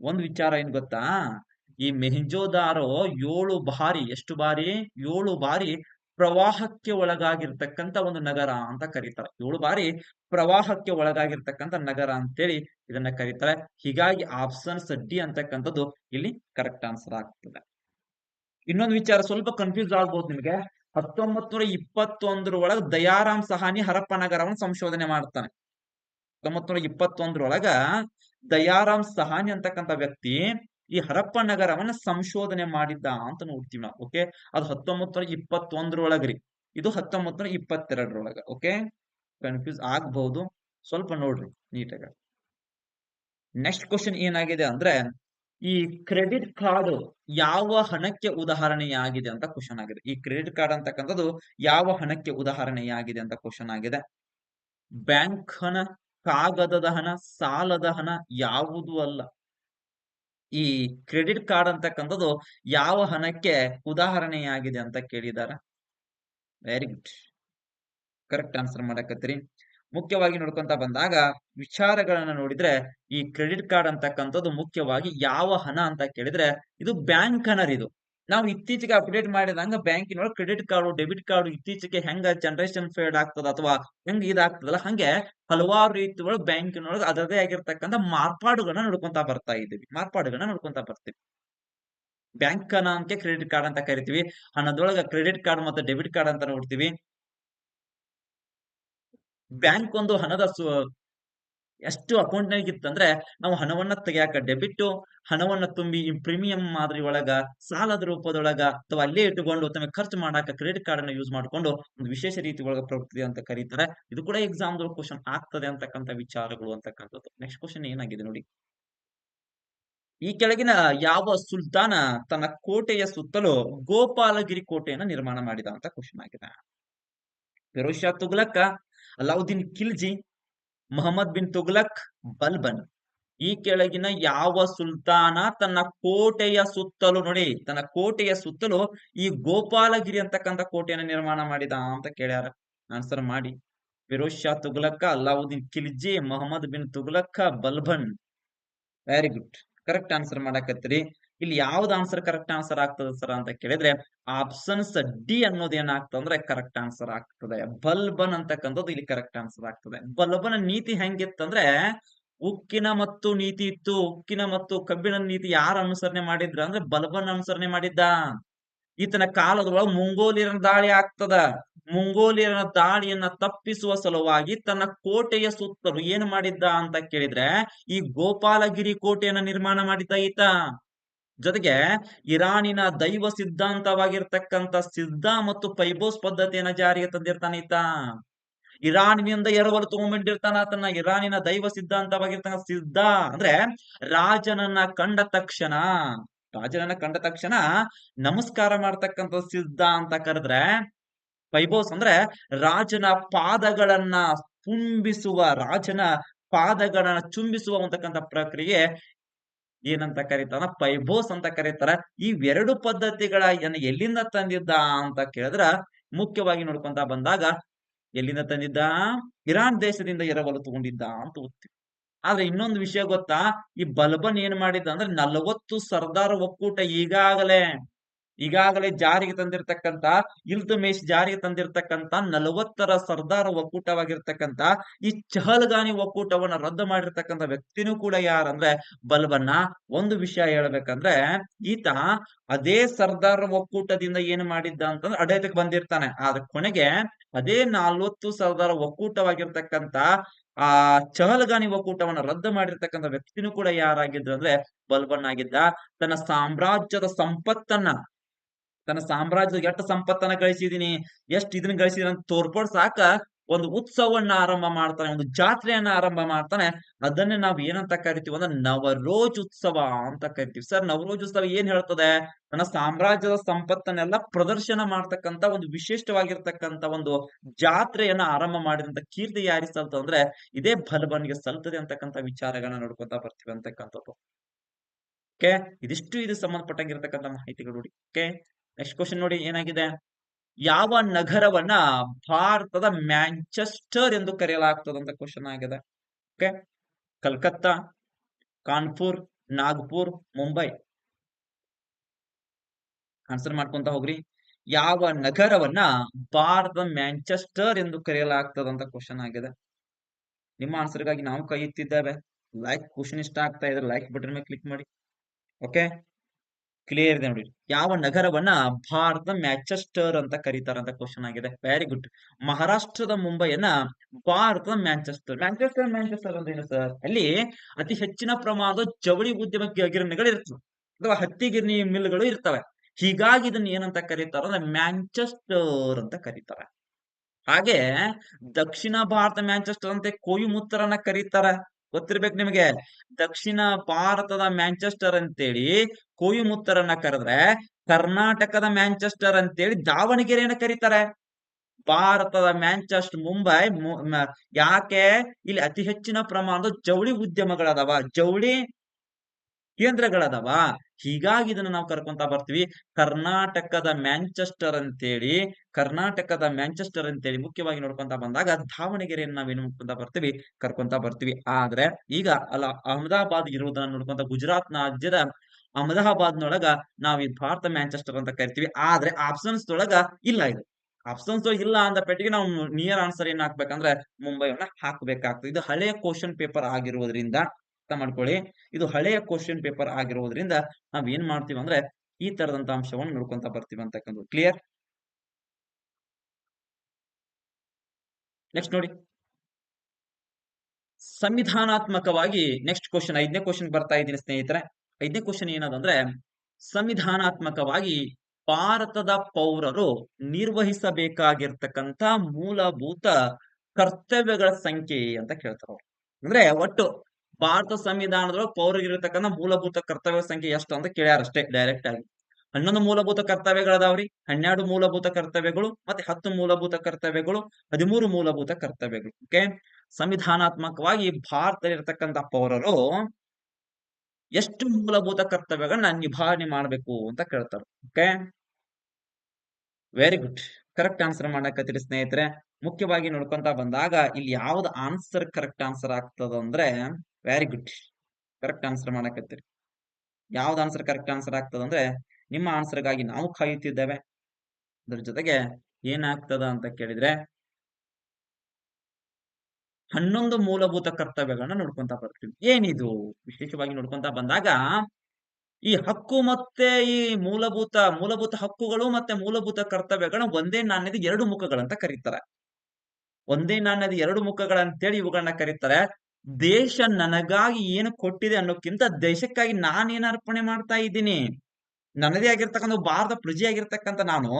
ಒಂದ್ ವಿಚಾರ ಏನ್ ಗೊತ್ತಾ? ಈ ಮೆಹಿಂಜೋದಾರೋ ಏಳು ಬಾರಿ, ಎಷ್ಟು ಬಾರಿ? ಏಳು ಬಾರಿ ಪ್ರವಾಹಕ್ಕೆ ಒಳಗಾಗಿರ್ತಕ್ಕಂಥ ಒಂದು ನಗರ ಅಂತ ಕರೀತಾರೆ. ಏಳು ಬಾರಿ ಪ್ರವಾಹಕ್ಕೆ ಒಳಗಾಗಿರ್ತಕ್ಕಂಥ ನಗರ ಅಂತೇಳಿ ಇದನ್ನ ಕರೀತಾರೆ. ಹೀಗಾಗಿ ಆಪ್ಷನ್ಸ್ ಡಿ ಅಂತಕ್ಕಂಥದ್ದು ಇಲ್ಲಿ ಕರೆಕ್ಟ್ ಆನ್ಸರ್ ಆಗ್ತದೆ. ಇನ್ನೊಂದು ವಿಚಾರ ಸ್ವಲ್ಪ ಕನ್ಫ್ಯೂಸ್ ಆಗ್ಬೋದು ನಿಮಗೆ. ಹತ್ತೊಂಬತ್ ನೂರ ಇಪ್ಪತ್ತೊಂದರ ಒಳಗ ದಯಾರಾಮ್ ಸಹಾನಿ ಹರಪ್ಪ ನಗರವನ್ನು ಸಂಶೋಧನೆ ಮಾಡ್ತಾನೆ. ಹತ್ತೊಂಬತ್ ನೂರ ಇಪ್ಪತ್ತೊಂದರೊಳಗ ದಯಾರಾಮ್ ಸಹಾನಿ ಅಂತಕ್ಕಂಥ ವ್ಯಕ್ತಿ ಈ ಹರಪ್ಪ ನಗರವನ್ನ ಸಂಶೋಧನೆ ಮಾಡಿದ್ದ ಅಂತ ನೋಡ್ತೀವಿ ನಾವು ಓಕೆ ಅದು ಹತ್ತೊಂಬತ್ತು ನೂರ ಇಪ್ಪತ್ತೊಂದರೊಳಗ್ರಿ ಇದು ಹತ್ತೊಂಬತ್ತು ನೂರ ಇಪ್ಪತ್ತೆರಡರೊಳಗ ಓಕೆ ಕನ್ಫ್ಯೂಸ್ ಆಗ್ಬಹುದು. ಸ್ವಲ್ಪ ನೋಡ್ರಿ ನೀಟಾಗ. ನೆಕ್ಸ್ಟ್ ಕ್ವಶನ್ ಏನಾಗಿದೆ ಅಂದ್ರೆ, ಈ ಕ್ರೆಡಿಟ್ ಕಾರ್ಡ್ ಯಾವ ಹಣಕ್ಕೆ ಉದಾಹರಣೆಯಾಗಿದೆ ಅಂತ ಕ್ವಶನ್ ಆಗಿದೆ. ಈ ಕ್ರೆಡಿಟ್ ಕಾರ್ಡ್ ಅಂತಕ್ಕಂಥದ್ದು ಯಾವ ಹಣಕ್ಕೆ ಉದಾಹರಣೆಯಾಗಿದೆ ಅಂತ ಕ್ವಶನ್ ಆಗಿದೆ. ಬ್ಯಾಂಕ್ ಹಣ, ಕಾಗದದ ಹಣ, ಸಾಲದ ಹಣ ಯಾವುದು ಅಲ್ಲ. ಈ ಕ್ರೆಡಿಟ್ ಕಾರ್ಡ್ ಅಂತಕ್ಕಂಥದ್ದು ಯಾವ ಹಣಕ್ಕೆ ಉದಾಹರಣೆಯಾಗಿದೆ ಅಂತ ಕೇಳಿದಾರ? ವೆರಿ ಗುಡ್ ಕರೆಕ್ಟ್ ಆನ್ಸರ್ ಮಾಡಕತ್ತೀರಿ. ಮುಖ್ಯವಾಗಿ ನೋಡ್ಕೊಂತ ಬಂದಾಗ ವಿಚಾರಗಳನ್ನ ನೋಡಿದ್ರೆ ಈ ಕ್ರೆಡಿಟ್ ಕಾರ್ಡ್ ಅಂತಕ್ಕಂಥದ್ದು ಮುಖ್ಯವಾಗಿ ಯಾವ ಹಣ ಅಂತ ಕೇಳಿದ್ರೆ ಇದು ಬ್ಯಾಂಕ್ ಹಣ ಇದು ನಾವು ಇತ್ತೀಚೆಗೆ ಅಪ್ಡೇಟ್ ಮಾಡಿದಂಗ ಬ್ಯಾಂಕಿನೊಳಗೆ ಕ್ರೆಡಿಟ್ ಕಾರ್ಡು ಡೆಬಿಟ್ ಕಾರ್ಡು ಇತ್ತೀಚೆಗೆ ಹೆಂಗ ಜನರೇಷನ್ ಫೇಡ್ ಆಗ್ತದ ಅಥವಾ ಹೆಂಗ್ ಇದಾಗ್ತದಲ್ಲ ಹಂಗೆ ಹಲವಾರು ರೀತಿ ಒಳಗೆ ಬ್ಯಾಂಕಿನೊಳಗೆ ಅದರದೇ ಆಗಿರ್ತಕ್ಕಂಥ ಮಾರ್ಪಾಡುಗಳನ್ನ ನೋಡ್ಕೊಂತ ಬರ್ತಾ ಇದ್ದೀವಿ. ಮಾರ್ಪಾಡುಗಳನ್ನ ನೋಡ್ಕೊಂತ ಬರ್ತೀವಿ. ಬ್ಯಾಂಕ್ ಅಂತ ಕ್ರೆಡಿಟ್ ಕಾರ್ಡ್ ಅಂತ ಕರಿತೀವಿ. ಹಣದೊಳಗ ಕ್ರೆಡಿಟ್ ಕಾರ್ಡ್ ಮತ್ತೆ ಡೆಬಿಟ್ ಕಾರ್ಡ್ ಅಂತ ನೋಡ್ತೀವಿ. ಬ್ಯಾಂಕ್ ಒಂದು ಹಣದ ಎಷ್ಟು ಅಕೌಂಟ್ ನಾಗ ಇತ್ತಂದ್ರೆ ನಾವು ಹಣವನ್ನ ತೆಗೆಯಾಕ ಡೆಬಿಟ್ ಹಣವನ್ನ ತುಂಬಿ ಪ್ರೀಮಿಯಂ ಮಾದರಿ ಒಳಗ, ಸಾಲದ ರೂಪದೊಳಗ ಅಥವಾ ಅಲ್ಲೇ ಇಟ್ಟುಕೊಂಡು ತಮಗೆ ಖರ್ಚು ಮಾಡಾಕ ಕ್ರೆಡಿಟ್ ಕಾರ್ಡ್ ಅನ್ನ ಯೂಸ್ ಮಾಡ್ಕೊಂಡು ಒಂದು ವಿಶೇಷ ರೀತಿ ಒಳಗ ಪ್ರವೃತ್ತಿ ಅಂತ ಕರೀತಾರೆ. ಇದು ಕೂಡ ಎಕ್ಸಾಮ್ ಕ್ವಶನ್ ಆಗ್ತದೆ ಅಂತಕ್ಕಂಥ ವಿಚಾರಗಳು ಅಂತಕ್ಕಂಥದ್ದು. ನೆಕ್ಸ್ಟ್ ಕ್ವಶನ್ ಏನಾಗಿದೆ ನೋಡಿ. ಈ ಕೆಳಗಿನ ಯಾವ ಸುಲ್ತಾನ ತನ್ನ ಕೋಟೆಯ ಸುತ್ತಲೂ ಗೋಪಾಲಗಿರಿ ಕೋಟೆಯನ್ನ ನಿರ್ಮಾಣ ಮಾಡಿದ ಅಂತ ಕ್ವಶನ್ ಆಗಿದೆ. ಫಿರೋಜ್ ಶಾ ತುಗ್ಲಕ್, ಅಲಾವುದ್ದೀನ್ ಖಿಲ್ಜಿ ಮೊಹಮ್ಮದ್ ಬಿನ್ ತುಗ್ಲಕ್ ಬಲ್ಬನ್. ಈ ಕೆಳಗಿನ ಯಾವ ಸುಲ್ತಾನ ತನ್ನ ಕೋಟೆಯ ಸುತ್ತಲೂ ನೋಡಿ, ತನ್ನ ಕೋಟೆಯ ಸುತ್ತಲೂ ಈ ಗೋಪಾಲಗಿರಿ ಅಂತಕ್ಕಂಥ ಕೋಟೆಯನ್ನು ನಿರ್ಮಾಣ ಮಾಡಿದ ಅಂತ ಕೇಳ್ಯಾರ. ಆನ್ಸರ್ ಮಾಡಿ. Firoz Shah Tughlaq Alauddin Khilji, Muhammad bin Tughlaq Balban. Very good correct answer ಮಾಡಕತ್ತೀರಿ. ಇಲ್ಲಿ ಯಾವ್ದು ಆನ್ಸರ್ ಕರೆಕ್ಟ್ ಆನ್ಸರ್ ಆಗ್ತದೆ ಸರ್ ಅಂತ ಕೇಳಿದ್ರೆ ಆಪ್ಷನ್ಸ್ ಡಿ ಅನ್ನೋದು ಏನಾಗ್ತದೆ ಅಂದ್ರೆ ಕರೆಕ್ಟ್ ಆನ್ಸರ್ ಆಗ್ತದೆ. ಬಲ್ಬನ್ ಅಂತಕ್ಕಂಥದ್ದು ಇಲ್ಲಿ ಕರೆಕ್ಟ್ ಆನ್ಸರ್ ಆಗ್ತದೆ. ಬಲ್ಬನ ನೀತಿ ಹೆಂಗಿತ್ತಂದ್ರೆ ಉಕ್ಕಿನ ಮತ್ತು ನೀತಿ ಇತ್ತು. ಉಕ್ಕಿನ ಮತ್ತು ಕಬ್ಬಿಣ ನೀತಿ ಯಾರು ಅನುಸರಣೆ ಮಾಡಿದ್ರ ಅಂದ್ರೆ ಬಲ್ಬನ್ ಅನುಸರಣೆ ಮಾಡಿದ್ದ? ಈತನ ಕಾಲದೊಳಗೆ ಮುಂಗೋಲಿಯರ ದಾಳಿ ಆಗ್ತದ. ಮುಂಗೋಲಿಯರ ದಾಳಿಯನ್ನ ತಪ್ಪಿಸುವ ಸಲುವಾಗಿ ತನ್ನ ಕೋಟೆಯ ಸುತ್ತಲೂ ಏನು ಮಾಡಿದ್ದ ಅಂತ ಕೇಳಿದ್ರೆ, ಈ ಗೋಪಾಲಗಿರಿ ಕೋಟೆಯನ್ನ ನಿರ್ಮಾಣ ಮಾಡಿದ್ದ ಈತ. ಜೊತೆಗೆ ಇರಾನಿನ ದೈವ ಸಿದ್ಧಾಂತವಾಗಿರ್ತಕ್ಕಂಥ ಸಿದ್ಧ ಮತ್ತು ಪೈಬೋಸ್ ಪದ್ಧತಿಯನ್ನ ಜಾರಿಗೆ ತಂದಿರ್ತಾನೆ ಈತ. ಇರಾನಿನಿಂದ ಎರವಲು ತಗೊಂಡ್ಬಿಟ್ಟಿರ್ತಾನ ಆತನ, ಇರಾನಿನ ದೈವ ಸಿದ್ಧಾಂತವಾಗಿರ್ತಕ್ಕಂಥ ಸಿದ್ಧ. ಅಂದ್ರೆ ರಾಜನನ್ನ ಕಂಡ ತಕ್ಷಣ, ರಾಜನನ್ನ ಕಂಡ ತಕ್ಷಣ ನಮಸ್ಕಾರ ಮಾಡ್ತಕ್ಕಂಥ ಸಿದ್ಧ ಅಂತ ಕರೆದ್ರೆ ಪೈಬೋಸ್ ಅಂದ್ರೆ ರಾಜನ ಪಾದಗಳನ್ನ ತುಂಬಿಸುವ, ರಾಜನ ಪಾದಗಳನ್ನ ಚುಂಬಿಸುವ ಅಂತಕ್ಕಂಥ ಪ್ರಕ್ರಿಯೆ ಏನಂತ ಕರೀತಾನ? ಪೈಬೋಸ್ ಅಂತ ಕರೀತಾರ. ಇವೆರಡು ಪದ್ಧತಿಗಳ ಎಲ್ಲಿಂದ ತಂದಿದ್ದ ಅಂತ ಕೇಳಿದ್ರ, ಮುಖ್ಯವಾಗಿ ನೋಡ್ಕೊಂತ ಬಂದಾಗ, ಎಲ್ಲಿಂದ ತಂದಿದ್ದ? ಇರಾನ್ ದೇಶದಿಂದ ಎರವಲು ತಗೊಂಡಿದ್ದ ಅಂತ ಓದ್ತೀವಿ. ಆದ್ರೆ ಇನ್ನೊಂದು ವಿಷಯ ಗೊತ್ತಾ? ಈ ಬಲ್ಬನ್ ಏನ್ ಮಾಡಿದ್ದ ಅಂದ್ರೆ ನಲವತ್ತು ಸರ್ದಾರ್ ಒಕ್ಕೂಟ ಈಗಾಗಲೇ ಈಗಾಗಲೇ ಜಾರಿಗೆ ತಂದಿರತಕ್ಕಂತ ಇಲ್ತಮೇಶ್ ಜಾರಿಗೆ ತಂದಿರತಕ್ಕಂತ ನಲವತ್ತರ ಸರ್ದಾರ ಒಕ್ಕೂಟವಾಗಿರ್ತಕ್ಕಂತ ಈ ಚಹಲ್ಗಾನಿ ಒಕ್ಕೂಟವನ್ನ ರದ್ದು ಮಾಡಿರ್ತಕ್ಕಂತ ವ್ಯಕ್ತಿನೂ ಕೂಡ ಯಾರಂದ್ರೆ ಬಲ್ಬನ್ನ. ಒಂದು ವಿಷಯ ಹೇಳ್ಬೇಕಂದ್ರೆ ಈತ ಅದೇ ಸರ್ದಾರ್ ಒಕ್ಕೂಟದಿಂದ ಏನ್ ಮಾಡಿದ್ದ ಅಂತಂದ್ರೆ ಅಡೇತಕ್ಕೆ ಬಂದಿರ್ತಾನೆ. ಆದ್ರ ಕೊನೆಗೆ ಅದೇ ನಲ್ವತ್ತು ಸರ್ದಾರ ಒಕ್ಕೂಟವಾಗಿರ್ತಕ್ಕಂತ ಆ ಚಹಲ್ಗಾನಿ ಒಕ್ಕೂಟವನ್ನ ರದ್ದು ಮಾಡಿರ್ತಕ್ಕಂಥ ವ್ಯಕ್ತಿನೂ ಕೂಡ ಯಾರಾಗಿದ್ರು ಅಂದ್ರೆ ಬಲ್ಬನ್ ಆಗಿದ್ದ ತನ್ನ ಸಾಮ್ರಾಜ್ಯದ ಸಂಪತ್ತನ್ನ ತನ್ನ ಸಾಮ್ರಾಜ್ಯದ ಎಷ್ಟು ಸಂಪತ್ತನ್ನ ಗಳಿಸಿದೀನಿ, ಎಷ್ಟು ಇದನ್ನ ಗಳಿಸಿದೀನಿ ಅಂತ ತೋರ್ಪಡ್ ಸಾಕ ಒಂದು ಉತ್ಸವವನ್ನ ಆರಂಭ ಮಾಡ್ತಾನೆ, ಒಂದು ಜಾತ್ರೆಯನ್ನ ಆರಂಭ ಮಾಡ್ತಾನೆ. ಅದನ್ನೇ ನಾವ್ ಏನಂತ ಕರಿತೀವಿ ಅಂದ್ರೆ ನವರೋಜ್ ಉತ್ಸವ ಅಂತ ಕರಿತೀವಿ. ಸರ್, ನವರೋಜ್ ಉತ್ಸವ ಏನ್ ಹೇಳ್ತದೆ? ತನ್ನ ಸಾಮ್ರಾಜ್ಯದ ಸಂಪತ್ತನ್ನೆಲ್ಲ ಪ್ರದರ್ಶನ ಮಾಡ್ತಕ್ಕಂತ ಒಂದು ವಿಶಿಷ್ಟವಾಗಿರ್ತಕ್ಕಂತ ಒಂದು ಜಾತ್ರೆಯನ್ನ ಆರಂಭ ಮಾಡಿದಂತ ಕೀರ್ತಿ ಯಾರಿಗೆ ಸಲ್ತ ಅಂದ್ರೆ ಇದೇ ಬಲ್ಬನ್ಗೆ ಸಲ್ತದೆ ಅಂತಕ್ಕಂತ ವಿಚಾರಗಳನ್ನ ನೋಡ್ಕೊತಾ ಬರ್ತೀವಿ ಅಂತಕ್ಕಂಥದ್ದು. ಓಕೆ ಇದಿಷ್ಟು ಇದು ಸಂಬಂಧಪಟ್ಟಂಗಿರ್ತಕ್ಕಂಥ ಮಾಹಿತಿಗಳು ಓಕೆ ನೆಕ್ಸ್ಟ್ ಕ್ವಶನ್ ನೋಡಿ ಏನಾಗಿದೆ? ಯಾವ ನಗರವನ್ನ ಭಾರತದ ಮ್ಯಾಂಚೆಸ್ಟರ್ ಎಂದು ಕರೆಯಲಾಗ್ತದೆ ಅಂತ ಕ್ವಶನ್ ಆಗಿದೆ. ಓಕೆ ಕಲ್ಕತ್ತಾ, ಕಾನ್ಪುರ್, ನಾಗ್ಪುರ್, ಮುಂಬೈ. ಆನ್ಸರ್ ಮಾಡ್ಕೊಂತ ಹೋಗ್ರಿ. ಯಾವ ನಗರವನ್ನ ಭಾರತದ ಮ್ಯಾಂಚೆಸ್ಟರ್ ಎಂದು ಕರೆಯಲಾಗ್ತದೆ ಅಂತ ಕ್ವಶನ್ ಆಗಿದೆ. ನಿಮ್ಮ ಆನ್ಸರ್ಗಾಗಿ ನಾವು ಕೈ ಇತ್ತಿದ್ದೇವೆ ಲೈಕ್ ಕ್ವಶನ್ ಇಷ್ಟ ಆಗ್ತಾ ಇದ್ರೆ ಲೈಕ್ ಬಟನ್ ಮೇಲೆ ಕ್ಲಿಕ್ ಮಾಡಿ. ಓಕೆ ಕ್ಲಿಯರ್ ಇದೆ ನೋಡಿ. ಯಾವ ನಗರವನ್ನ ಭಾರತದ ಮ್ಯಾಂಚೆಸ್ಟರ್ ಅಂತ ಕರೀತಾರ ಅಂತ ಕ್ವಶನ್ ಆಗಿದೆ. ವೆರಿ ಗುಡ್ ಮಹಾರಾಷ್ಟ್ರದ ಮುಂಬೈಯನ್ನ ಭಾರತದ ಮ್ಯಾಂಚೆಸ್ಟರ್ ಮ್ಯಾಂಚೆಸ್ಟರ್ ಮ್ಯಾಂಚೆಸ್ಟರ್ ಅಂದ್ರೆ ಏನು ಸರ್ ಅಲ್ಲಿ ಅತಿ ಹೆಚ್ಚಿನ ಪ್ರಮಾಣದ ಜವಳಿ ಉದ್ಯಮ ಗಿರಣಿಗಳು ಇರ್ತವೆ ಅಥವಾ ಹತ್ತಿ ಗಿರಣಿ ಮಿಲ್ಗಳು ಇರ್ತವೆ. ಹೀಗಾಗಿ ಇದನ್ನ ಏನಂತ ಕರೀತಾರ ಅಂದ್ರೆ ಮ್ಯಾಂಚೆಸ್ಟರ್ ಅಂತ ಕರೀತಾರೆ. ಹಾಗೆ ದಕ್ಷಿಣ ಭಾರತ ಮ್ಯಾಂಚೆಸ್ಟರ್ ಅಂತ ಕೋಯಿಮುತ್ತರನ್ನ ಕರೀತಾರ. ಗೊತ್ತಿರ್ಬೇಕು ನಿಮಗೆ? ದಕ್ಷಿಣ ಭಾರತದ ಮ್ಯಾಂಚೆಸ್ಟರ್ ಅಂತೇಳಿ ಕೊಯಿಮುತ್ತರನ್ನ ಕರೆದ್ರೆ ಕರ್ನಾಟಕದ ಮ್ಯಾಂಚೆಸ್ಟರ್ ಅಂತೇಳಿ ದಾವಣಗೆರೆಯನ್ನ ಕರೀತಾರೆ. ಭಾರತದ ಮ್ಯಾಂಚೆಸ್ಟರ್ ಮುಂಬೈ ಯಾಕೆ? ಇಲ್ಲಿ ಅತಿ ಹೆಚ್ಚಿನ ಪ್ರಮಾಣದ ಜವಳಿ ಉದ್ಯಮಗಳದಾವ. ಜವಳಿ ಕೇಂದ್ರಗಳದಾವ. ಹೀಗಾಗಿ ಇದನ್ನ ನಾವು ಕರ್ಕೊಂತ ಬರ್ತೀವಿ. ಕರ್ನಾಟಕದ ಮ್ಯಾಂಚೆಸ್ಟರ್ ಅಂತೇಳಿ, ಕರ್ನಾಟಕದ ಮ್ಯಾಂಚೆಸ್ಟರ್ ಅಂತೇಳಿ ಮುಖ್ಯವಾಗಿ ನೋಡ್ಕೊಂತ ಬಂದಾಗ ದಾವಣಗೆರೆಯನ್ನು ನಾವೇನು ನೋಡ್ಕೊಂತ ಬರ್ತೀವಿ? ಕರ್ಕೊಂತ ಬರ್ತೀವಿ. ಆದ್ರೆ ಈಗ ಅಲ್ಲ ಅಹಮದಾಬಾದ್ ಇರುವುದನ್ನ ನೋಡ್ಕೊಂತ ಗುಜರಾತ್ ರಾಜ್ಯದ ಅಹಮದಾಬಾದ್ನೊಳಗ ನಾವ್ ಈ ಭಾರತ ಮ್ಯಾಂಚೆಸ್ಟರ್ ಅಂತ ಕರಿತೀವಿ. ಆದ್ರೆ ಆಪ್ಷನ್ಸ್ ಒಳಗ ಇಲ್ಲ ಇದು. ಆಪ್ಷನ್ಸ್ ಇಲ್ಲ ಅಂದ ಪೆಟ್ಟಿಗೆ ನಾವು ನಿಯರ್ ಆನ್ಸರ್ ಏನ್ ಹಾಕ್ಬೇಕಂದ್ರೆ ಮುಂಬೈಯನ್ನ ಹಾಕ್ಬೇಕಾಗ್ತದೆ. ಇದು ಹಳೆಯ ಕ್ವಶನ್ ಪೇಪರ್ ಆಗಿರುವುದರಿಂದ ಮಾಡ್ಕೊಳ್ಳಿ. ಇದು ಹಳೆಯ ಕ್ವಶನ್ ಪೇಪರ್ ಆಗಿರೋದ್ರಿಂದ ನಾವ್ ಏನ್ ಮಾಡ್ತೀವಿ ಅಂದ್ರೆ ಈ ತರದಂತ ಅಂಶವನ್ನು ನೋಡ್ಕೊಂತ ಬರ್ತೀವಿ ಅಂತಕ್ಕಂಥದ್ದು. ಕ್ಲಿಯರ್ ನೆಕ್ಸ್ಟ್ ನೋಡಿ. ಸಂವಿಧಾನಾತ್ಮಕವಾಗಿ ನೆಕ್ಸ್ಟ್ ಕ್ವಶನ್ ಐದನೇ ಕ್ವಶನ್ ಬರ್ತಾ ಇದ್ದೀನಿ ಸ್ನೇಹಿತರೆ. ಐದನೇ ಕ್ವಶನ್ ಏನದಂದ್ರೆ, ಸಂವಿಧಾನಾತ್ಮಕವಾಗಿ ಭಾರತದ ಪೌರರು ನಿರ್ವಹಿಸಬೇಕಾಗಿರ್ತಕ್ಕಂಥ ಮೂಲಭೂತ ಕರ್ತವ್ಯಗಳ ಸಂಖ್ಯೆ ಅಂತ ಕೇಳ್ತಾರ ಅಂದ್ರೆ ಒಟ್ಟು ಭಾರತ ಸಂವಿಧಾನದೊಳಗೆ ಪೌರರಿಗಿರ್ತಕ್ಕಂಥ ಮೂಲಭೂತ ಕರ್ತವ್ಯ ಸಂಖ್ಯೆ ಎಷ್ಟು ಅಂತ ಕೇಳ್ಯಾರಷ್ಟೇ ಡೈರೆಕ್ಟ್ ಆಗಿ. ಹನ್ನೊಂದು ಮೂಲಭೂತ ಕರ್ತವ್ಯಗಳದಾವ್ರಿ, ಹನ್ನೆರಡು ಮೂಲಭೂತ ಕರ್ತವ್ಯಗಳು ಮತ್ತೆ ಹತ್ತು ಮೂಲಭೂತ ಕರ್ತವ್ಯಗಳು, ಹದಿಮೂರು ಮೂಲಭೂತ ಕರ್ತವ್ಯಗಳು ಓಕೆ ಸಂವಿಧಾನಾತ್ಮಕವಾಗಿ ಭಾರತದಲ್ಲಿರ್ತಕ್ಕಂಥ ಪೌರರು ಎಷ್ಟು ಮೂಲಭೂತ ಕರ್ತವ್ಯಗಳನ್ನ ನಿಭಾವಣೆ ಮಾಡಬೇಕು ಅಂತ ಕೇಳ್ತಾರೆ okay very good correct answer ಮಾಡಕತ್ತೀರಿ ಸ್ನೇಹಿತರೆ. ಮುಖ್ಯವಾಗಿ ನೋಡ್ಕೊಂತ ಬಂದಾಗ ಇಲ್ಲಿ ಯಾವ್ದು ಆನ್ಸರ್ ಕರೆಕ್ಟ್ ಆನ್ಸರ್ ಆಗ್ತದ ಅಂದ್ರೆ ವೆರಿ ಗುಡ್ ಕರೆಕ್ಟ್ ಆನ್ಸರ್ ಮಾಡಕತ್ತೀರಿ. ಯಾವ್ದು ಆನ್ಸರ್ ಕರೆಕ್ಟ್ ಆನ್ಸರ್ ಆಗ್ತದ ಅಂದ್ರೆ ನಿಮ್ಮ ಆನ್ಸರ್ಗಾಗಿ ನಾವು ಕಾಯುತ್ತಿದ್ದೇವೆ. ಅದ್ರ ಜೊತೆಗೆ ಏನಾಗ್ತದ ಅಂತ ಕೇಳಿದ್ರೆ ಹನ್ನೊಂದು ಮೂಲಭೂತ ಕರ್ತವ್ಯಗಳನ್ನ ನೋಡ್ಕೊಂತ ಬರ್ತೀವಿ. ಏನಿದು? ವಿಶೇಷವಾಗಿ ನೋಡ್ಕೊಂತ ಬಂದಾಗ ಈ ಹಕ್ಕು ಮತ್ತೆ ಈ ಮೂಲಭೂತ ಮೂಲಭೂತ ಹಕ್ಕುಗಳು ಮತ್ತೆ ಮೂಲಭೂತ ಕರ್ತವ್ಯಗಳನ್ನ ಒಂದೇ ನಾಣ್ಯದ ಎರಡು ಮುಖಗಳಂತ ಕರೀತಾರೆ. ಒಂದೇ ನಾಣ್ಯದ ಎರಡು ಮುಖಗಳಂತೇಳಿ ಇವುಗಳನ್ನ ಕರೀತಾರೆ. ದೇಶ ನನಗಾಗಿ ಏನು ಕೊಟ್ಟಿದೆ ಅನ್ನೋಕ್ಕಿಂತ ದೇಶಕ್ಕಾಗಿ ನಾನೇನು ಅರ್ಪಣೆ ಮಾಡ್ತಾ ಇದ್ದೀನಿ. ನನ್ನದೇ ಆಗಿರ್ತಕ್ಕಂಥ ಭಾರತ ಪ್ರಜೆ ಆಗಿರ್ತಕ್ಕಂಥ ನಾನು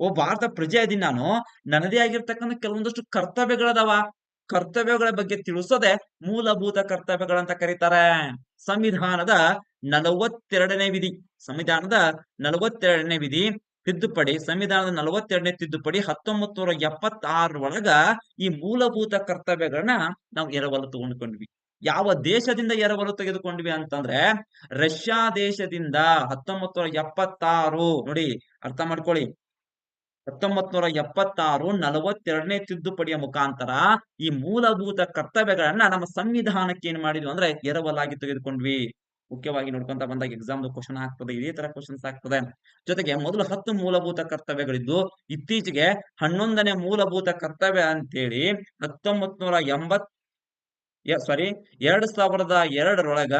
ಓ ಭಾರತ ಪ್ರಜೆ ಇದೀನಿ ನಾನು, ನನ್ನದೇ ಆಗಿರ್ತಕ್ಕಂಥ ಕೆಲವೊಂದಷ್ಟು ಕರ್ತವ್ಯಗಳದಾವ. ಕರ್ತವ್ಯಗಳ ಬಗ್ಗೆ ತಿಳಿಸೋದೆ ಮೂಲಭೂತ ಕರ್ತವ್ಯಗಳಂತ ಕರೀತಾರೆ. ಸಂವಿಧಾನದ ನಲವತ್ತೆರಡನೇ ವಿಧಿ, ಸಂವಿಧಾನದ ನಲವತ್ತೆರಡನೇ ವಿಧಿ. ತಿದ್ದುಪಡಿ, ಸಂವಿಧಾನದ ನಲವತ್ತೆರಡನೇ ತಿದ್ದುಪಡಿ ಹತ್ತೊಂಬತ್ ನೂರ ಎಪ್ಪತ್ತಾರರೊಳಗ ಈ ಮೂಲಭೂತ ಕರ್ತವ್ಯಗಳನ್ನ ನಾವು ಎರವಲು ತಗೊಂಡ್ಕೊಂಡ್ವಿ. ಯಾವ ದೇಶದಿಂದ ಎರವಲು ತೆಗೆದುಕೊಂಡ್ವಿ ಅಂತಂದ್ರೆ, ರಷ್ಯಾ ದೇಶದಿಂದ ಹತ್ತೊಂಬತ್ ನೂರ ಎಪ್ಪತ್ತಾರು, ನೋಡಿ, ಅರ್ಥ ಮಾಡ್ಕೊಳ್ಳಿ. ಹತ್ತೊಂಬತ್ ನೂರ ಎಪ್ಪತ್ತಾರು ನಲವತ್ತೆರಡನೇ ತಿದ್ದುಪಡಿಯ ಮುಖಾಂತರ ಈ ಮೂಲಭೂತ ಕರ್ತವ್ಯಗಳನ್ನ ನಮ್ಮ ಸಂವಿಧಾನಕ್ಕೆ ಏನ್ ಮಾಡಿದ್ವಿ ಅಂದ್ರೆ ಎರವಲಾಗಿ ತೆಗೆದುಕೊಂಡ್ವಿ. ಮುಖ್ಯವಾಗಿ ನೋಡ್ಕೊಂತ ಬಂದಾಗ ಎಕ್ಸಾಮ್ ಕ್ವಶನ್ ಆಗ್ತದೆ, ಇದೇ ತರ ಕ್ವಶನ್ಸ್ ಆಗ್ತದೆ. ಜೊತೆಗೆ ಮೊದಲು ಹತ್ತು ಮೂಲಭೂತ ಕರ್ತವ್ಯಗಳಿದ್ದು, ಇತ್ತೀಚೆಗೆ ಹನ್ನೊಂದನೇ ಮೂಲಭೂತ ಕರ್ತವ್ಯ ಅಂತೇಳಿ ಹತ್ತೊಂಬತ್ ನೂರ ಎಂಬತ್ ಸಾರಿ ಎರಡ್ ಸಾವಿರದ ಎರಡರೊಳಗ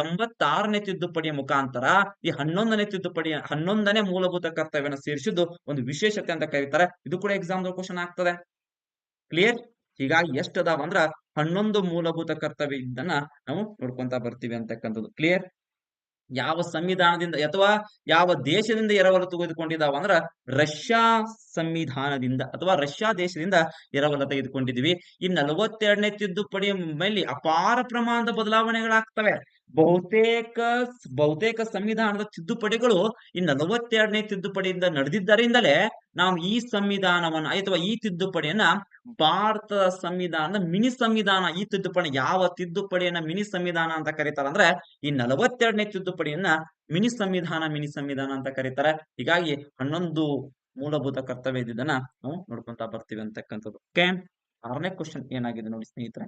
ಎಂಬತ್ತಾರನೇ ತಿದ್ದುಪಡಿಯ ಮುಖಾಂತರ ಈ ಹನ್ನೊಂದನೇ ತಿದ್ದುಪಡಿ, ಹನ್ನೊಂದನೇ ಮೂಲಭೂತ ಕರ್ತವ್ಯನ ಸೇರಿಸಿದ್ದು ಒಂದು ವಿಶೇಷತೆ ಅಂತ ಕರೀತಾರೆ. ಇದು ಕೂಡ ಎಕ್ಸಾಮ್ ಕ್ವಶನ್ ಆಗ್ತದೆ. ಕ್ಲಿಯರ್ ಹೀಗಾಗಿ ಎಷ್ಟು ಅದಾವ ಅಂದ್ರ ಹನ್ನೊಂದು ಮೂಲಭೂತ ಕರ್ತವ್ಯ ಇದನ್ನ ನಾವು ನೋಡ್ಕೊಂತ ಬರ್ತೀವಿ ಅಂತಕ್ಕಂಥದ್ದು. ಕ್ಲಿಯರ್ ಯಾವ ಸಂವಿಧಾನದಿಂದ ಅಥವಾ ಯಾವ ದೇಶದಿಂದ ಎರವಲು ತೆಗೆದುಕೊಂಡಿದ್ದಾವ ಅಂದ್ರ ರಷ್ಯಾ ಸಂವಿಧಾನದಿಂದ ಅಥವಾ ರಷ್ಯಾ ದೇಶದಿಂದ ಎರವಲು ತೆಗೆದುಕೊಂಡಿದ್ವಿ. ಈ ನಲವತ್ತೆರಡನೇ ತಿದ್ದುಪಡಿ ಮೇಲೆ ಅಪಾರ ಪ್ರಮಾಣದ ಬದಲಾವಣೆಗಳಾಗ್ತವೆ. ಬಹುತೇಕ ಬಹುತೇಕ ಸಂವಿಧಾನದ ತಿದ್ದುಪಡಿಗಳು ಈ ನಲವತ್ತೆರಡನೇ ತಿದ್ದುಪಡಿಯಿಂದ ನಡೆದಿದ್ದರಿಂದಲೇ ನಾವು ಈ ಸಂವಿಧಾನವನ್ನ, ಅಥವಾ ಈ ತಿದ್ದುಪಡಿಯನ್ನ ಭಾರತದ ಸಂವಿಧಾನದ ಮಿನಿ ಸಂವಿಧಾನ, ಈ ತಿದ್ದುಪಡಿ ಯಾವ ತಿದ್ದುಪಡಿಯನ್ನ ಮಿನಿ ಸಂವಿಧಾನ ಅಂತ ಕರೀತಾರೆ ಅಂದ್ರೆ ಈ ನಲವತ್ತೆರಡನೇ ತಿದ್ದುಪಡಿಯನ್ನ ಮಿನಿ ಸಂವಿಧಾನ ಮಿನಿ ಸಂವಿಧಾನ ಅಂತ ಕರೀತಾರೆ. ಹೀಗಾಗಿ ಹನ್ನೊಂದು ಮೂಲಭೂತ ಕರ್ತವ್ಯ ಇದನ್ನ ನಾವು ನೋಡ್ಕೊಂತ ಬರ್ತೀವಿ ಅಂತಕ್ಕಂಥದ್ದು. ಓಕೆ ಆರನೇ ಕ್ವಶನ್ ಏನಾಗಿದೆ ನೋಡಿ ಸ್ನೇಹಿತರೆ.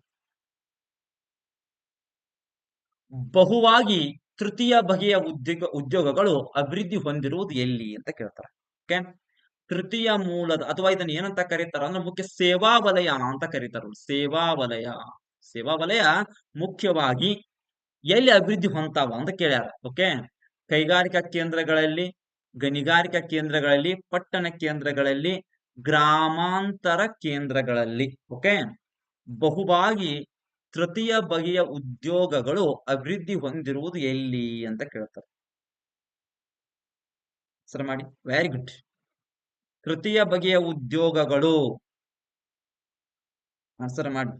ಬಹುವಾಗಿ ತೃತೀಯ ಬಗೆಯ ಉದ್ಯೋಗ, ಉದ್ಯೋಗಗಳು ಅಭಿವೃದ್ಧಿ ಹೊಂದಿರುವುದು ಎಲ್ಲಿ ಅಂತ ಕೇಳ್ತಾರೆ. ಓಕೆ ತೃತೀಯ ಮೂಲದ, ಅಥವಾ ಇದನ್ನ ಏನಂತ ಕರೀತಾರ ಅಂದ್ರೆ ಮುಖ್ಯ ಸೇವಾ ವಲಯ ಅಂತ ಕರೀತಾರ. ಸೇವಾ ವಲಯ ಸೇವಾ ವಲಯ ಮುಖ್ಯವಾಗಿ ಎಲ್ಲಿ ಅಭಿವೃದ್ಧಿ ಹೊಂತಾವ ಅಂತ ಕೇಳ್ಯಾರ. ಓಕೆ ಕೈಗಾರಿಕಾ ಕೇಂದ್ರಗಳಲ್ಲಿ, ಗಣಿಗಾರಿಕಾ ಕೇಂದ್ರಗಳಲ್ಲಿ, ಪಟ್ಟಣ ಕೇಂದ್ರಗಳಲ್ಲಿ, ಗ್ರಾಮಾಂತರ ಕೇಂದ್ರಗಳಲ್ಲಿ. ಓಕೆ ಬಹುವಾಗಿ ತೃತೀಯ ಬಗೆಯ ಉದ್ಯೋಗಗಳು ಅಭಿವೃದ್ಧಿ ಹೊಂದಿರುವುದು ಎಲ್ಲಿ ಅಂತ ಕೇಳ್ತಾರೆ. ಸರ್ ಮಾಡಿ. ವೆರಿ ಗುಡ್ ತೃತೀಯ ಬಗೆಯ ಉದ್ಯೋಗಗಳು. ಆನ್ಸರ್ ಮಾಡಿ.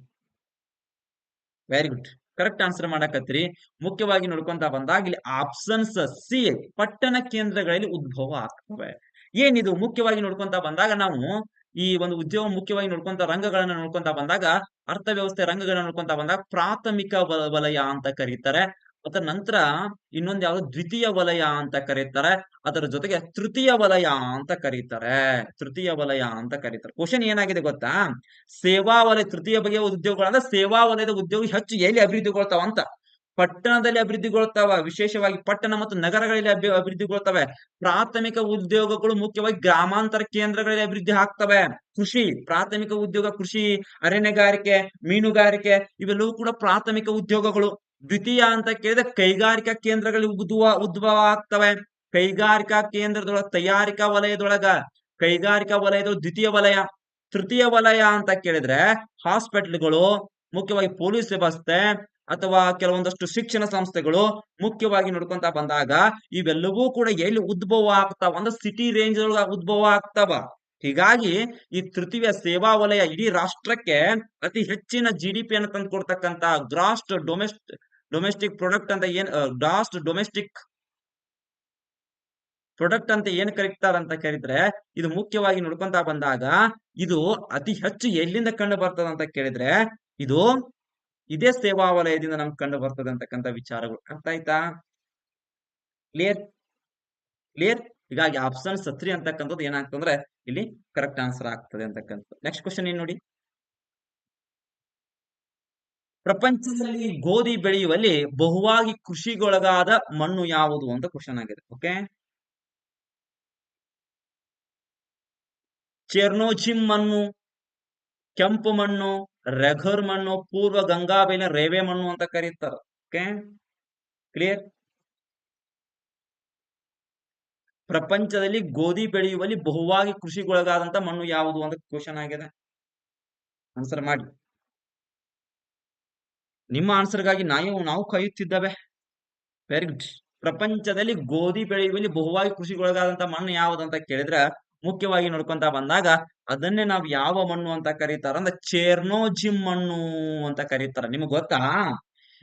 ವೆರಿ ಗುಡ್ ಕರೆಕ್ಟ್ ಆನ್ಸರ್ ಮಾಡಕತ್ರಿ ಮುಖ್ಯವಾಗಿ ನೋಡ್ಕೊಂತ ಬಂದಾಗ ಇಲ್ಲಿ ಆಪ್ಷನ್ಸ್ ಸಿ ಪಟ್ಟಣ ಕೇಂದ್ರಗಳಲ್ಲಿ ಉದ್ಭವ ಆಗ್ತವೆ. ಏನಿದು? ಮುಖ್ಯವಾಗಿ ನೋಡ್ಕೊಂತ ಬಂದಾಗ ನಾವು ಈ ಒಂದು ಉದ್ಯೋಗ ಮುಖ್ಯವಾಗಿ ನೋಡ್ಕೊಂತ ರಂಗಗಳನ್ನ ನೋಡ್ಕೊಂತ ಬಂದಾಗ ಅರ್ಥವ್ಯವಸ್ಥೆ ರಂಗಗಳನ್ನ ನೋಡ್ಕೊಂತ ಬಂದಾಗ ಪ್ರಾಥಮಿಕ ವಲ- ವಲಯ ಅಂತ ಕರೀತಾರೆ. ಅದರ ನಂತರ ಇನ್ನೊಂದು ಯಾವ್ದು ದ್ವಿತೀಯ ವಲಯ ಅಂತ ಕರೀತಾರೆ. ಅದರ ಜೊತೆಗೆ ತೃತೀಯ ವಲಯ ಅಂತ ಕರೀತಾರೆ. ತೃತೀಯ ವಲಯ ಅಂತ ಕರೀತಾರೆ. ಕ್ವಶನ್ ಏನಾಗಿದೆ ಗೊತ್ತಾ? ಸೇವಾ ವಲಯ, ತೃತೀಯ ಬಗೆಯ ಉದ್ಯೋಗಗಳಂದ್ರೆ ಸೇವಾ ವಲಯದ ಉದ್ಯೋಗ ಹೆಚ್ಚು ಎಲ್ಲಿ ಅಭಿವೃದ್ಧಿಗೊಳ್ತಾವ ಅಂತ. ಪಟ್ಟಣದಲ್ಲಿ ಅಭಿವೃದ್ಧಿಗೊಳ್ತಾವ ವಿಶೇಷವಾಗಿ ಪಟ್ಟಣ ಮತ್ತು ನಗರಗಳಲ್ಲಿ ಅಭಿ ಅಭಿವೃದ್ಧಿಗೊಳ್ತವೆ ಪ್ರಾಥಮಿಕ ಉದ್ಯೋಗಗಳು ಮುಖ್ಯವಾಗಿ ಗ್ರಾಮಾಂತರ ಕೇಂದ್ರಗಳಲ್ಲಿ ಅಭಿವೃದ್ಧಿ ಆಗ್ತವೆ. ಕೃಷಿ, ಪ್ರಾಥಮಿಕ ಉದ್ಯೋಗ, ಕೃಷಿ, ಅರಣ್ಯಗಾರಿಕೆ, ಮೀನುಗಾರಿಕೆ, ಇವೆಲ್ಲವೂ ಕೂಡ ಪ್ರಾಥಮಿಕ ಉದ್ಯೋಗಗಳು. ದ್ವಿತೀಯ ಅಂತ ಕೇಳಿದ್ರೆ ಕೈಗಾರಿಕಾ ಕೇಂದ್ರಗಳಲ್ಲಿ ಉದ್ಭವ ಉದ್ಭವ ಆಗ್ತವೆ. ಕೈಗಾರಿಕಾ ಕೇಂದ್ರದೊಳಗ ತಯಾರಿಕಾ ವಲಯದೊಳಗ ಕೈಗಾರಿಕಾ ವಲಯದ ದ್ವಿತೀಯ ವಲಯ, ತೃತೀಯ ವಲಯ ಅಂತ ಕೇಳಿದ್ರೆ ಹಾಸ್ಪಿಟಲ್ಗಳು, ಮುಖ್ಯವಾಗಿ ಪೊಲೀಸ್ ವ್ಯವಸ್ಥೆ ಅಥವಾ ಕೆಲವೊಂದಷ್ಟು ಶಿಕ್ಷಣ ಸಂಸ್ಥೆಗಳು ಮುಖ್ಯವಾಗಿ ನೋಡ್ಕೊಂತ ಬಂದಾಗ ಇವೆಲ್ಲವೂ ಕೂಡ ಎಲ್ಲಿ ಉದ್ಭವ ಆಗ್ತಾವ? ಅಂದ್ರೆ ಸಿಟಿ ರೇಂಜ್ ಒಳಗ ಉದ್ಭವ ಆಗ್ತಾವ? ಹೀಗಾಗಿ ಈ ತೃತೀಯ ಸೇವಾ ವಲಯ ಇಡೀ ರಾಷ್ಟ್ರಕ್ಕೆ ಅತಿ ಹೆಚ್ಚಿನ ಜಿ ಡಿ ಪಿ ಅನ್ನು ತಂದು ಗ್ರಾಸ್ಟ್ ಡೊಮೆಸ್ಟ್ ಡೊಮೆಸ್ಟಿಕ್ ಪ್ರೊಡಕ್ಟ್ ಅಂತ ಏನ್ ಗ್ರಾಸ್ಟ್ ಡೊಮೆಸ್ಟಿಕ್ ಪ್ರೊಡಕ್ಟ್ ಅಂತ ಏನ್ ಕರೀತಾರ ಅಂತ ಕೇಳಿದ್ರೆ ಇದು ಮುಖ್ಯವಾಗಿ ನೋಡ್ಕೊಂತ ಬಂದಾಗ ಇದು ಅತಿ ಹೆಚ್ಚು ಎಲ್ಲಿಂದ ಕಂಡು ಬರ್ತದ ಅಂತ ಕೇಳಿದ್ರೆ ಇದು ಇದೇ ಸೇವಾ ವಲಯದಿಂದ ನಮ್ಗೆ ಕಂಡು ಬರ್ತದೆ ಅಂತಕ್ಕಂಥ ವಿಚಾರಗಳು. ಅರ್ಥ ಆಯ್ತಾ? ಕ್ಲಿಯರ್ ಕ್ಲಿಯರ್ ಹೀಗಾಗಿ ಆಪ್ಷನ್ ಸತ್ರಿ ಅಂತಕ್ಕಂಥದ್ದು ಏನಾಗ್ತಂದ್ರೆ ಇಲ್ಲಿ ಕರೆಕ್ಟ್ ಆನ್ಸರ್ ಆಗ್ತದೆ ಅಂತಕ್ಕಂಥ ನೆಕ್ಸ್ಟ್ ಕ್ವಶನ್ ಏನ್ ನೋಡಿ? ಪ್ರಪಂಚದಲ್ಲಿ ಗೋಧಿ ಬೆಳೆಯುವಲ್ಲಿ ಬಹುವಾಗಿ ಕೃಷಿಗೊಳಗಾದ ಮಣ್ಣು ಯಾವುದು ಅಂತ ಕ್ವಶನ್ ಆಗಿದೆ. ಓಕೆ ಚೆರ್ನೋಚಿಮ್ ಮಣ್ಣು, ಕೆಂಪು ಮಣ್ಣು ರೆಘರ್ ಮಣ್ಣು, ಪೂರ್ವ ಗಂಗಾಬೇಲಿನ ರೇವೆ ಮಣ್ಣು ಅಂತ ಕರೀತಾರ. ಓಕೆ? ಕ್ಲಿಯರ್ ಪ್ರಪಂಚದಲ್ಲಿ ಗೋಧಿ ಬೆಳೆಯುವಲ್ಲಿ ಬಹುವಾಗಿ ಕೃಷಿಗೊಳಗಾದಂತ ಮಣ್ಣು ಯಾವುದು ಅಂತ ಕ್ವಶನ್ ಆಗಿದೆ. ಆನ್ಸರ್ ಮಾಡಿ. ನಿಮ್ಮ ಆನ್ಸರ್ಗಾಗಿ ನಾವು ನಾವು ಕಾಯುತ್ತಿದ್ದಾವೆ. ವೆರಿ ಗುಡ್ ಪ್ರಪಂಚದಲ್ಲಿ ಗೋಧಿ ಬೆಳೆಯುವಲ್ಲಿ ಬಹುವಾಗಿ ಕೃಷಿಗೊಳಗಾದಂತ ಮಣ್ಣು ಯಾವುದು ಅಂತ ಕೇಳಿದ್ರೆ ಮುಖ್ಯವಾಗಿ ನೋಡ್ಕೊಂತ ಬಂದಾಗ ಅದನ್ನೇ ನಾವು ಯಾವ ಮಣ್ಣು ಅಂತ ಕರೀತಾರ ಅಂದ್ರೆ ಚೇರ್ನೋಜಿಮ್ ಮಣ್ಣು ಅಂತ ಕರೀತಾರ. ನಿಮ್ಗೆ ಗೊತ್ತಾ?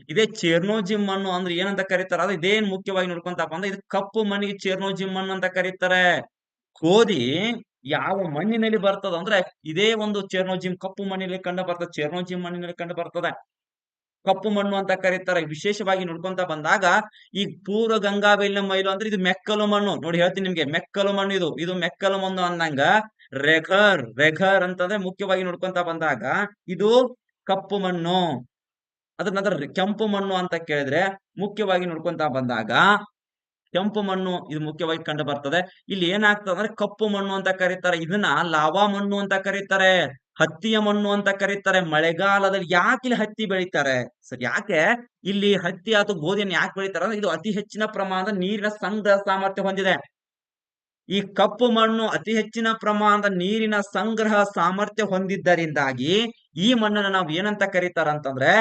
ಇದೇ ಚೇರ್ನೋಜಿಮ್ ಮಣ್ಣು ಅಂದ್ರೆ ಏನಂತ ಕರೀತಾರ? ಅದು ಇದೇನ್ ಮುಖ್ಯವಾಗಿ ನೋಡ್ಕೊಂತ ಬಂದ ಇದು ಕಪ್ಪು ಮಣ್ಣಿಗೆ ಚೇರ್ನೋಜಿಮ್ ಮಣ್ಣು ಅಂತ ಕರೀತಾರೆ. ಗೋಧಿ ಯಾವ ಮಣ್ಣಿನಲ್ಲಿ ಬರ್ತದ ಅಂದ್ರೆ ಇದೇ ಒಂದು ಚೇರ್ನೋಜಿಮ್ ಕಪ್ಪು ಮಣ್ಣಿನಲ್ಲಿ ಕಂಡು ಬರ್ತದೆ, ಚೇರ್ನೋಜಿಮ್ ಮಣ್ಣಿನಲ್ಲಿ ಕಂಡು ಬರ್ತದೆ. ಕಪ್ಪು ಮಣ್ಣು ಅಂತ ಕರೀತಾರೆ. ವಿಶೇಷವಾಗಿ ನೋಡ್ಕೊಂತ ಬಂದಾಗ, ಈ ಪೂರ್ವ ಗಂಗಾಬೇಲಿನ ಮೈಲು ಅಂದ್ರೆ ಇದು ಮೆಕ್ಕಲು ಮಣ್ಣು. ನೋಡಿ ಹೇಳ್ತೀನಿ ನಿಮ್ಗೆ, ಮೆಕ್ಕಲು ಮಣ್ಣು ಇದು. ಇದು ಮೆಕ್ಕಲು ಮಣ್ಣು ಅಂದಂಗ ರೆಘರ್ ರೆಘರ್ ಅಂತಂದ್ರೆ ಮುಖ್ಯವಾಗಿ ನೋಡ್ಕೊಂತ ಬಂದಾಗ ಇದು ಕಪ್ಪು ಮಣ್ಣು. ಅದ್ರ ನಂತರ ಕೆಂಪು ಮಣ್ಣು ಅಂತ ಕೇಳಿದ್ರೆ ಮುಖ್ಯವಾಗಿ ನೋಡ್ಕೊಂತ ಬಂದಾಗ ಕೆಂಪು ಮಣ್ಣು ಇದು ಮುಖ್ಯವಾಗಿ ಕಂಡು ಬರ್ತದೆ. ಇಲ್ಲಿ ಏನಾಗ್ತದೆ ಅಂದ್ರೆ ಕಪ್ಪು ಮಣ್ಣು ಅಂತ ಕರೀತಾರೆ. ಇದನ್ನ ಲಾವಾ ಮಣ್ಣು ಅಂತ ಕರೀತಾರೆ. ಹತ್ತಿಯ ಮಣ್ಣು ಅಂತ ಕರೀತಾರೆ, ಮಳೆಗಾಲದಲ್ಲಿ ಯಾಕೆ ಇಲ್ಲಿ ಹತ್ತಿ ಬೆಳಿತಾರೆ? ಸರಿ, ಯಾಕೆ? ಇಲ್ಲಿ ಹತ್ತಿ ಅಥವಾ ಗೋಧಿಯನ್ನು ಯಾಕೆ ಬೆಳಿತಾರೆ ಇದು ಅತಿ ಹೆಚ್ಚಿನ ಪ್ರಮಾಣದ ನೀರಿನ ಸಂಗ್ರಹ ಸಾಮರ್ಥ್ಯ ಹೊಂದಿದೆ. ಈ ಕಪ್ಪು ಮಣ್ಣು ಅತಿ ಹೆಚ್ಚಿನ ಪ್ರಮಾಣದ ನೀರಿನ ಸಂಗ್ರಹ ಸಾಮರ್ಥ್ಯ ಹೊಂದಿದ್ದರಿಂದಾಗಿ ಈ ಮಣ್ಣನ್ನ ನಾವು ಏನಂತ ಕರೀತಾರ ಅಂತಂದ್ರೆ,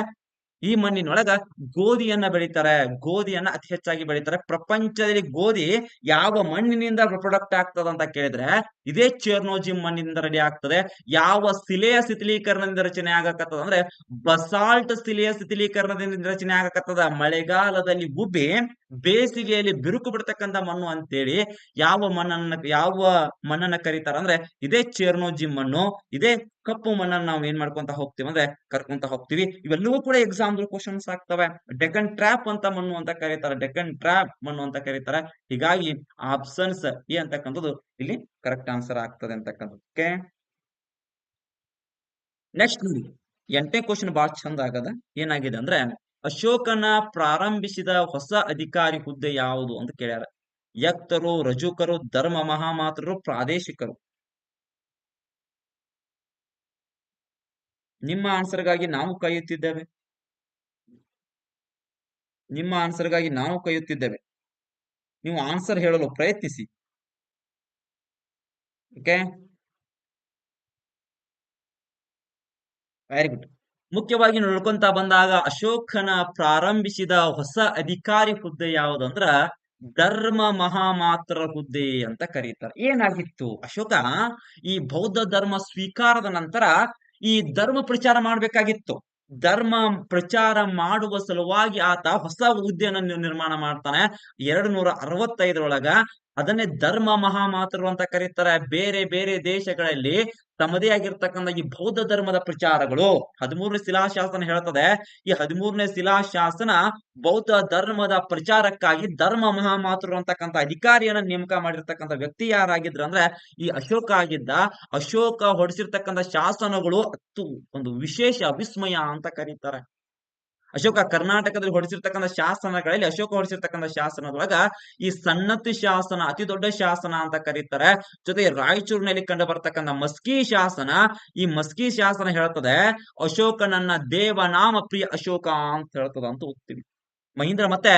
ಈ ಮಣ್ಣಿನೊಳಗ ಗೋಧಿಯನ್ನ ಬೆಳಿತಾರೆ. ಗೋಧಿಯನ್ನ ಅತಿ ಹೆಚ್ಚಾಗಿ ಬೆಳಿತಾರೆ. ಪ್ರಪಂಚದಲ್ಲಿ ಗೋಧಿ ಯಾವ ಮಣ್ಣಿನಿಂದ ಪ್ರೊಡಕ್ಟ್ ಆಗ್ತದ ಅಂತ ಕೇಳಿದ್ರೆ ಇದೇ ಚೇರ್ನೋಜಿಮ್ ಮಣ್ಣಿನಿಂದ ರೆಡಿ ಆಗ್ತದೆ. ಯಾವ ಶಿಲೆಯ ಶಿಥಿಲೀಕರಣದಿಂದ ರಚನೆ ಆಗಕತ್ತದ ಅಂದ್ರೆ ಬಸಾಲ್ಟ್ ಶಿಲೆಯ ಶಿಥಿಲೀಕರಣದಿಂದ ರಚನೆ ಆಗಕತ್ತದ. ಮಳೆಗಾಲದಲ್ಲಿ ಉಬ್ಬಿ ಬೇಸಿಗೆಯಲ್ಲಿ ಬಿರುಕು ಬಿಡ್ತಕ್ಕಂತ ಮಣ್ಣು ಅಂತೇಳಿ ಯಾವ ಮಣ್ಣನ್ನ ಯಾವ ಮಣ್ಣನ್ನ ಕರೀತಾರ ಅಂದ್ರೆ ಇದೇ ಚೇರ್ನೋಜಿಮ್ ಮಣ್ಣು, ಇದೇ ಕಪ್ಪು ಮಣ್ಣನ್ನ ನಾವು ಏನ್ ಮಾಡ್ಕೊಂತ ಹೋಗ್ತೀವಿ ಅಂದ್ರೆ ಕರ್ಕೊಂತ ಹೋಗ್ತೀವಿ. ಇವೆಲ್ಲವೂ ಕೂಡ ಎಕ್ಸಾಮ್ ಕ್ವಶನ್ಸ್ ಆಗ್ತವೆ. ಡೆಕನ್ ಟ್ರ್ಯಾಪ್ ಅಂತ ಮಣ್ಣು ಅಂತ ಕರೀತಾರೆ. ಡೆಕನ್ ಟ್ರ್ಯಾಪ್ ಮಣ್ಣು ಅಂತ ಕರೀತಾರೆ. ಹೀಗಾಗಿ ಆಪ್ಷನ್ಸ್ ಏ ಅಂತಕ್ಕಂಥದ್ದು ಇಲ್ಲಿ ಕರೆಕ್ಟ್ ಆನ್ಸರ್ ಆಗ್ತದೆ ಅಂತಕ್ಕಂಥದಕ್ಕೆ ನೆಕ್ಸ್ಟ್ ನೋಡಿ, ಎಂಟನೇ ಕ್ವಶನ್ ಬಹಳ ಚಂದ ಆಗದ. ಏನಾಗಿದೆ ಅಂದ್ರೆ, ಅಶೋಕನ ಪ್ರಾರಂಭಿಸಿದ ಹೊಸ ಅಧಿಕಾರಿ ಹುದ್ದೆ ಯಾವುದು ಅಂತ ಕೇಳ್ಯಾರ. ಯಕ್ತರು, ರಜುಕರು, ಧರ್ಮ ಮಹಾಮಾತರು ಪ್ರಾದೇಶಿಕರು. ನಿಮ್ಮ ಆನ್ಸರ್ಗಾಗಿ ನಾವು ಕಾಯುತ್ತಿದ್ದೇವೆ. ನಿಮ್ಮ ಆನ್ಸರ್ಗಾಗಿ ನಾವು ಕಾಯುತ್ತಿದ್ದೇವೆ. ನೀವು ಆನ್ಸರ್ ಹೇಳಲು ಪ್ರಯತ್ನಿಸಿ. ಓಕೆ ವೆರಿ ಗುಡ್ ಮುಖ್ಯವಾಗಿ ನೋಡ್ಕೊಂತ ಬಂದಾಗ ಅಶೋಕನ ಪ್ರಾರಂಭಿಸಿದ ಹೊಸ ಅಧಿಕಾರಿ ಹುದ್ದೆ ಯಾವುದಂದ್ರ ಧರ್ಮ ಮಹಾಮಾತ್ರ ಹುದ್ದೆ ಅಂತ ಕರೀತಾರೆ. ಏನಾಗಿತ್ತು? ಅಶೋಕ, ಈ ಬೌದ್ಧ ಧರ್ಮ ಸ್ವೀಕಾರದ ನಂತರ ಈ ಧರ್ಮ ಪ್ರಚಾರ ಮಾಡಬೇಕಾಗಿತ್ತು. ಧರ್ಮ ಪ್ರಚಾರ ಮಾಡುವ ಸಲುವಾಗಿ ಆತ ಹೊಸ ಹುದ್ದೆಯನ್ನು ನಿರ್ಮಾಣ ಮಾಡ್ತಾನೆ. ಎರಡು ನೂರ ಅರವತ್ತೈದರೊಳಗ ಅದನ್ನೇ ಧರ್ಮ ಮಹಾಮಾತೃ ಅಂತ ಕರೀತಾರೆ. ಬೇರೆ ಬೇರೆ ದೇಶಗಳಲ್ಲಿ ತಮ್ಮದೇ ಆಗಿರ್ತಕ್ಕಂಥ ಈ ಬೌದ್ಧ ಧರ್ಮದ ಪ್ರಚಾರಗಳು ಹದಿಮೂರನೇ ಶಿಲಾಶಾಸನ ಹೇಳ್ತದೆ. ಈ ಹದಿಮೂರನೇ ಶಿಲಾಶಾಸನ ಬೌದ್ಧ ಧರ್ಮದ ಪ್ರಚಾರಕ್ಕಾಗಿ ಧರ್ಮ ಮಹಾಮಾತೃ ಅಂತಕ್ಕಂಥ ಅಧಿಕಾರಿಯನ್ನ ನೇಮಕ ಮಾಡಿರ್ತಕ್ಕಂಥ ವ್ಯಕ್ತಿ ಯಾರಾಗಿದ್ರು ಅಂದ್ರೆ ಈ ಅಶೋಕ ಆಗಿದ್ದ ಅಶೋಕ ಹೊಡಿಸಿರ್ತಕ್ಕಂಥ ಶಾಸನಗಳು ಅತ್ತು ಒಂದು ವಿಶೇಷ ಅವಿಸ್ಮಯ ಅಂತ ಕರೀತಾರೆ. ಅಶೋಕ ಕರ್ನಾಟಕದಲ್ಲಿ ಹೊಡಿಸಿರ್ತಕ್ಕಂಥ ಶಾಸನಗಳಲ್ಲಿ, ಅಶೋಕ ಹೊಡಿಸಿರ್ತಕ್ಕಂಥ ಶಾಸನದೊಳಗ ಈ ಸನ್ನತಿ ಶಾಸನ, ಅತಿ ದೊಡ್ಡ ಶಾಸನ ಅಂತ ಕರೀತಾರೆ. ಜೊತೆಗೆ ರಾಯಚೂರಿನಲ್ಲಿ ಕಂಡು ಬರ್ತಕ್ಕಂಥ ಮಸ್ಕಿ ಶಾಸನ, ಈ ಮಸ್ಕಿ ಶಾಸನ ಹೇಳ್ತದೆ ಅಶೋಕನನ್ನ ದೇವನಾಮ ಪ್ರಿಯ ಅಶೋಕ ಅಂತ ಹೇಳ್ತದ ಅಂತ ಓದ್ತೀವಿ. ಮಹೀಂದ್ರ ಮತ್ತೆ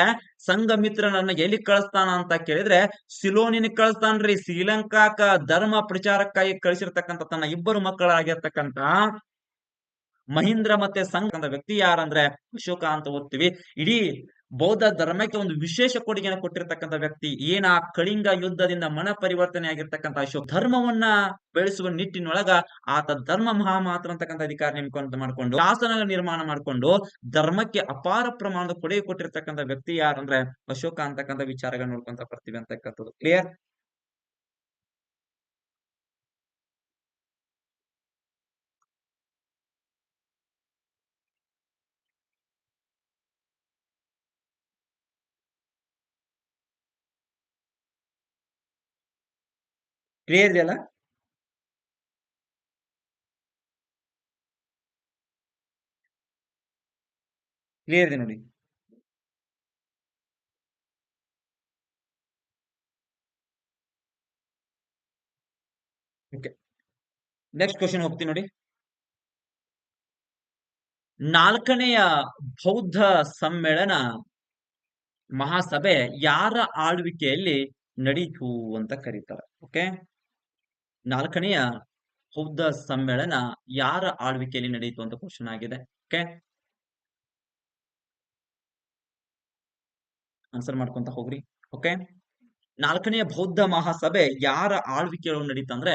ಸಂಘಮಿತ್ರನನ್ನ ಎಲ್ಲಿ ಕಳಿಸ್ತಾನ ಅಂತ ಕೇಳಿದ್ರೆ ಸಿಲೋನಿನ ಕಳಿಸ್ತಾನ್ರಿ ಶ್ರೀಲಂಕಾಕ ಧರ್ಮ ಪ್ರಚಾರಕ್ಕಾಗಿ ಕಳಿಸಿರ್ತಕ್ಕಂಥ ತನ್ನ ಇಬ್ಬರು ಮಕ್ಕಳಾಗಿರ್ತಕ್ಕಂಥ ಮಹೀಂದ್ರ ಮತ್ತೆ ಸಂಘ ಅಂತ ವ್ಯಕ್ತಿ ಯಾರಂದ್ರೆ ಅಶೋಕ ಅಂತ ಓದ್ತೀವಿ. ಇಡೀ ಬೌದ್ಧ ಧರ್ಮಕ್ಕೆ ಒಂದು ವಿಶೇಷ ಕೊಡುಗೆಯನ್ನು ಕೊಟ್ಟಿರ್ತಕ್ಕಂಥ ವ್ಯಕ್ತಿ. ಏನ ಕಳಿಂಗ ಯುದ್ಧದಿಂದ ಮನ ಪರಿವರ್ತನೆ ಆಗಿರ್ತಕ್ಕಂಥ ಅಶೋಕ. ಧರ್ಮವನ್ನ ಬೆಳೆಸುವ ನಿಟ್ಟಿನೊಳಗ ಆತ ಧರ್ಮ ಮಹಾಮಾತ್ರ ಅಂತಕ್ಕಂಥ ಅಧಿಕಾರ ನೇಮಕ ಮಾಡ್ಕೊಂಡು, ಶಾಸನ ನಿರ್ಮಾಣ ಮಾಡ್ಕೊಂಡು, ಧರ್ಮಕ್ಕೆ ಅಪಾರ ಪ್ರಮಾಣದ ಕೊಡುಗೆ ಕೊಟ್ಟಿರ್ತಕ್ಕಂಥ ವ್ಯಕ್ತಿ ಯಾರಂದ್ರೆ ಅಶೋಕ ಅಂತಕ್ಕಂಥ ವಿಚಾರಗಳನ್ನ ನೋಡ್ಕೊಂತ ಬರ್ತೀವಿ ಅಂತಕ್ಕಂಥದ್ದು ಕ್ಲಿಯರ್ ಕ್ಲಿಯರ್ ಇದೆಯಲ್ಲ? ಕ್ಲಿಯರ್ ಇದೆ ನೋಡಿ. ನೆಕ್ಸ್ಟ್ ಕ್ವಶನ್ ಹೋಗ್ತೀನಿ ನೋಡಿ. ನಾಲ್ಕನೆಯ ಬೌದ್ಧ ಸಮ್ಮೇಳನ ಮಹಾಸಭೆ ಯಾರ ಆಳ್ವಿಕೆಯಲ್ಲಿ ನಡೀತು ಅಂತ ಕರೀತಾರೆ. ಓಕೆ ನಾಲ್ಕನೆಯ ಬೌದ್ಧ ಸಮ್ಮೇಳನ ಯಾರ ಆಳ್ವಿಕೆಯಲ್ಲಿ ನಡೆಯಿತು ಅಂತ ಕ್ವಶನ್ ಆಗಿದೆ. ಓಕೆ ಆನ್ಸರ್ ಮಾಡ್ಕೊಂತ ಹೋಗ್ರಿ. ಓಕೆ ನಾಲ್ಕನೆಯ ಬೌದ್ಧ ಮಹಾಸಭೆ ಯಾರ ಆಳ್ವಿಕೆಯೊಳಗೆ ನಡೀತಂದ್ರೆ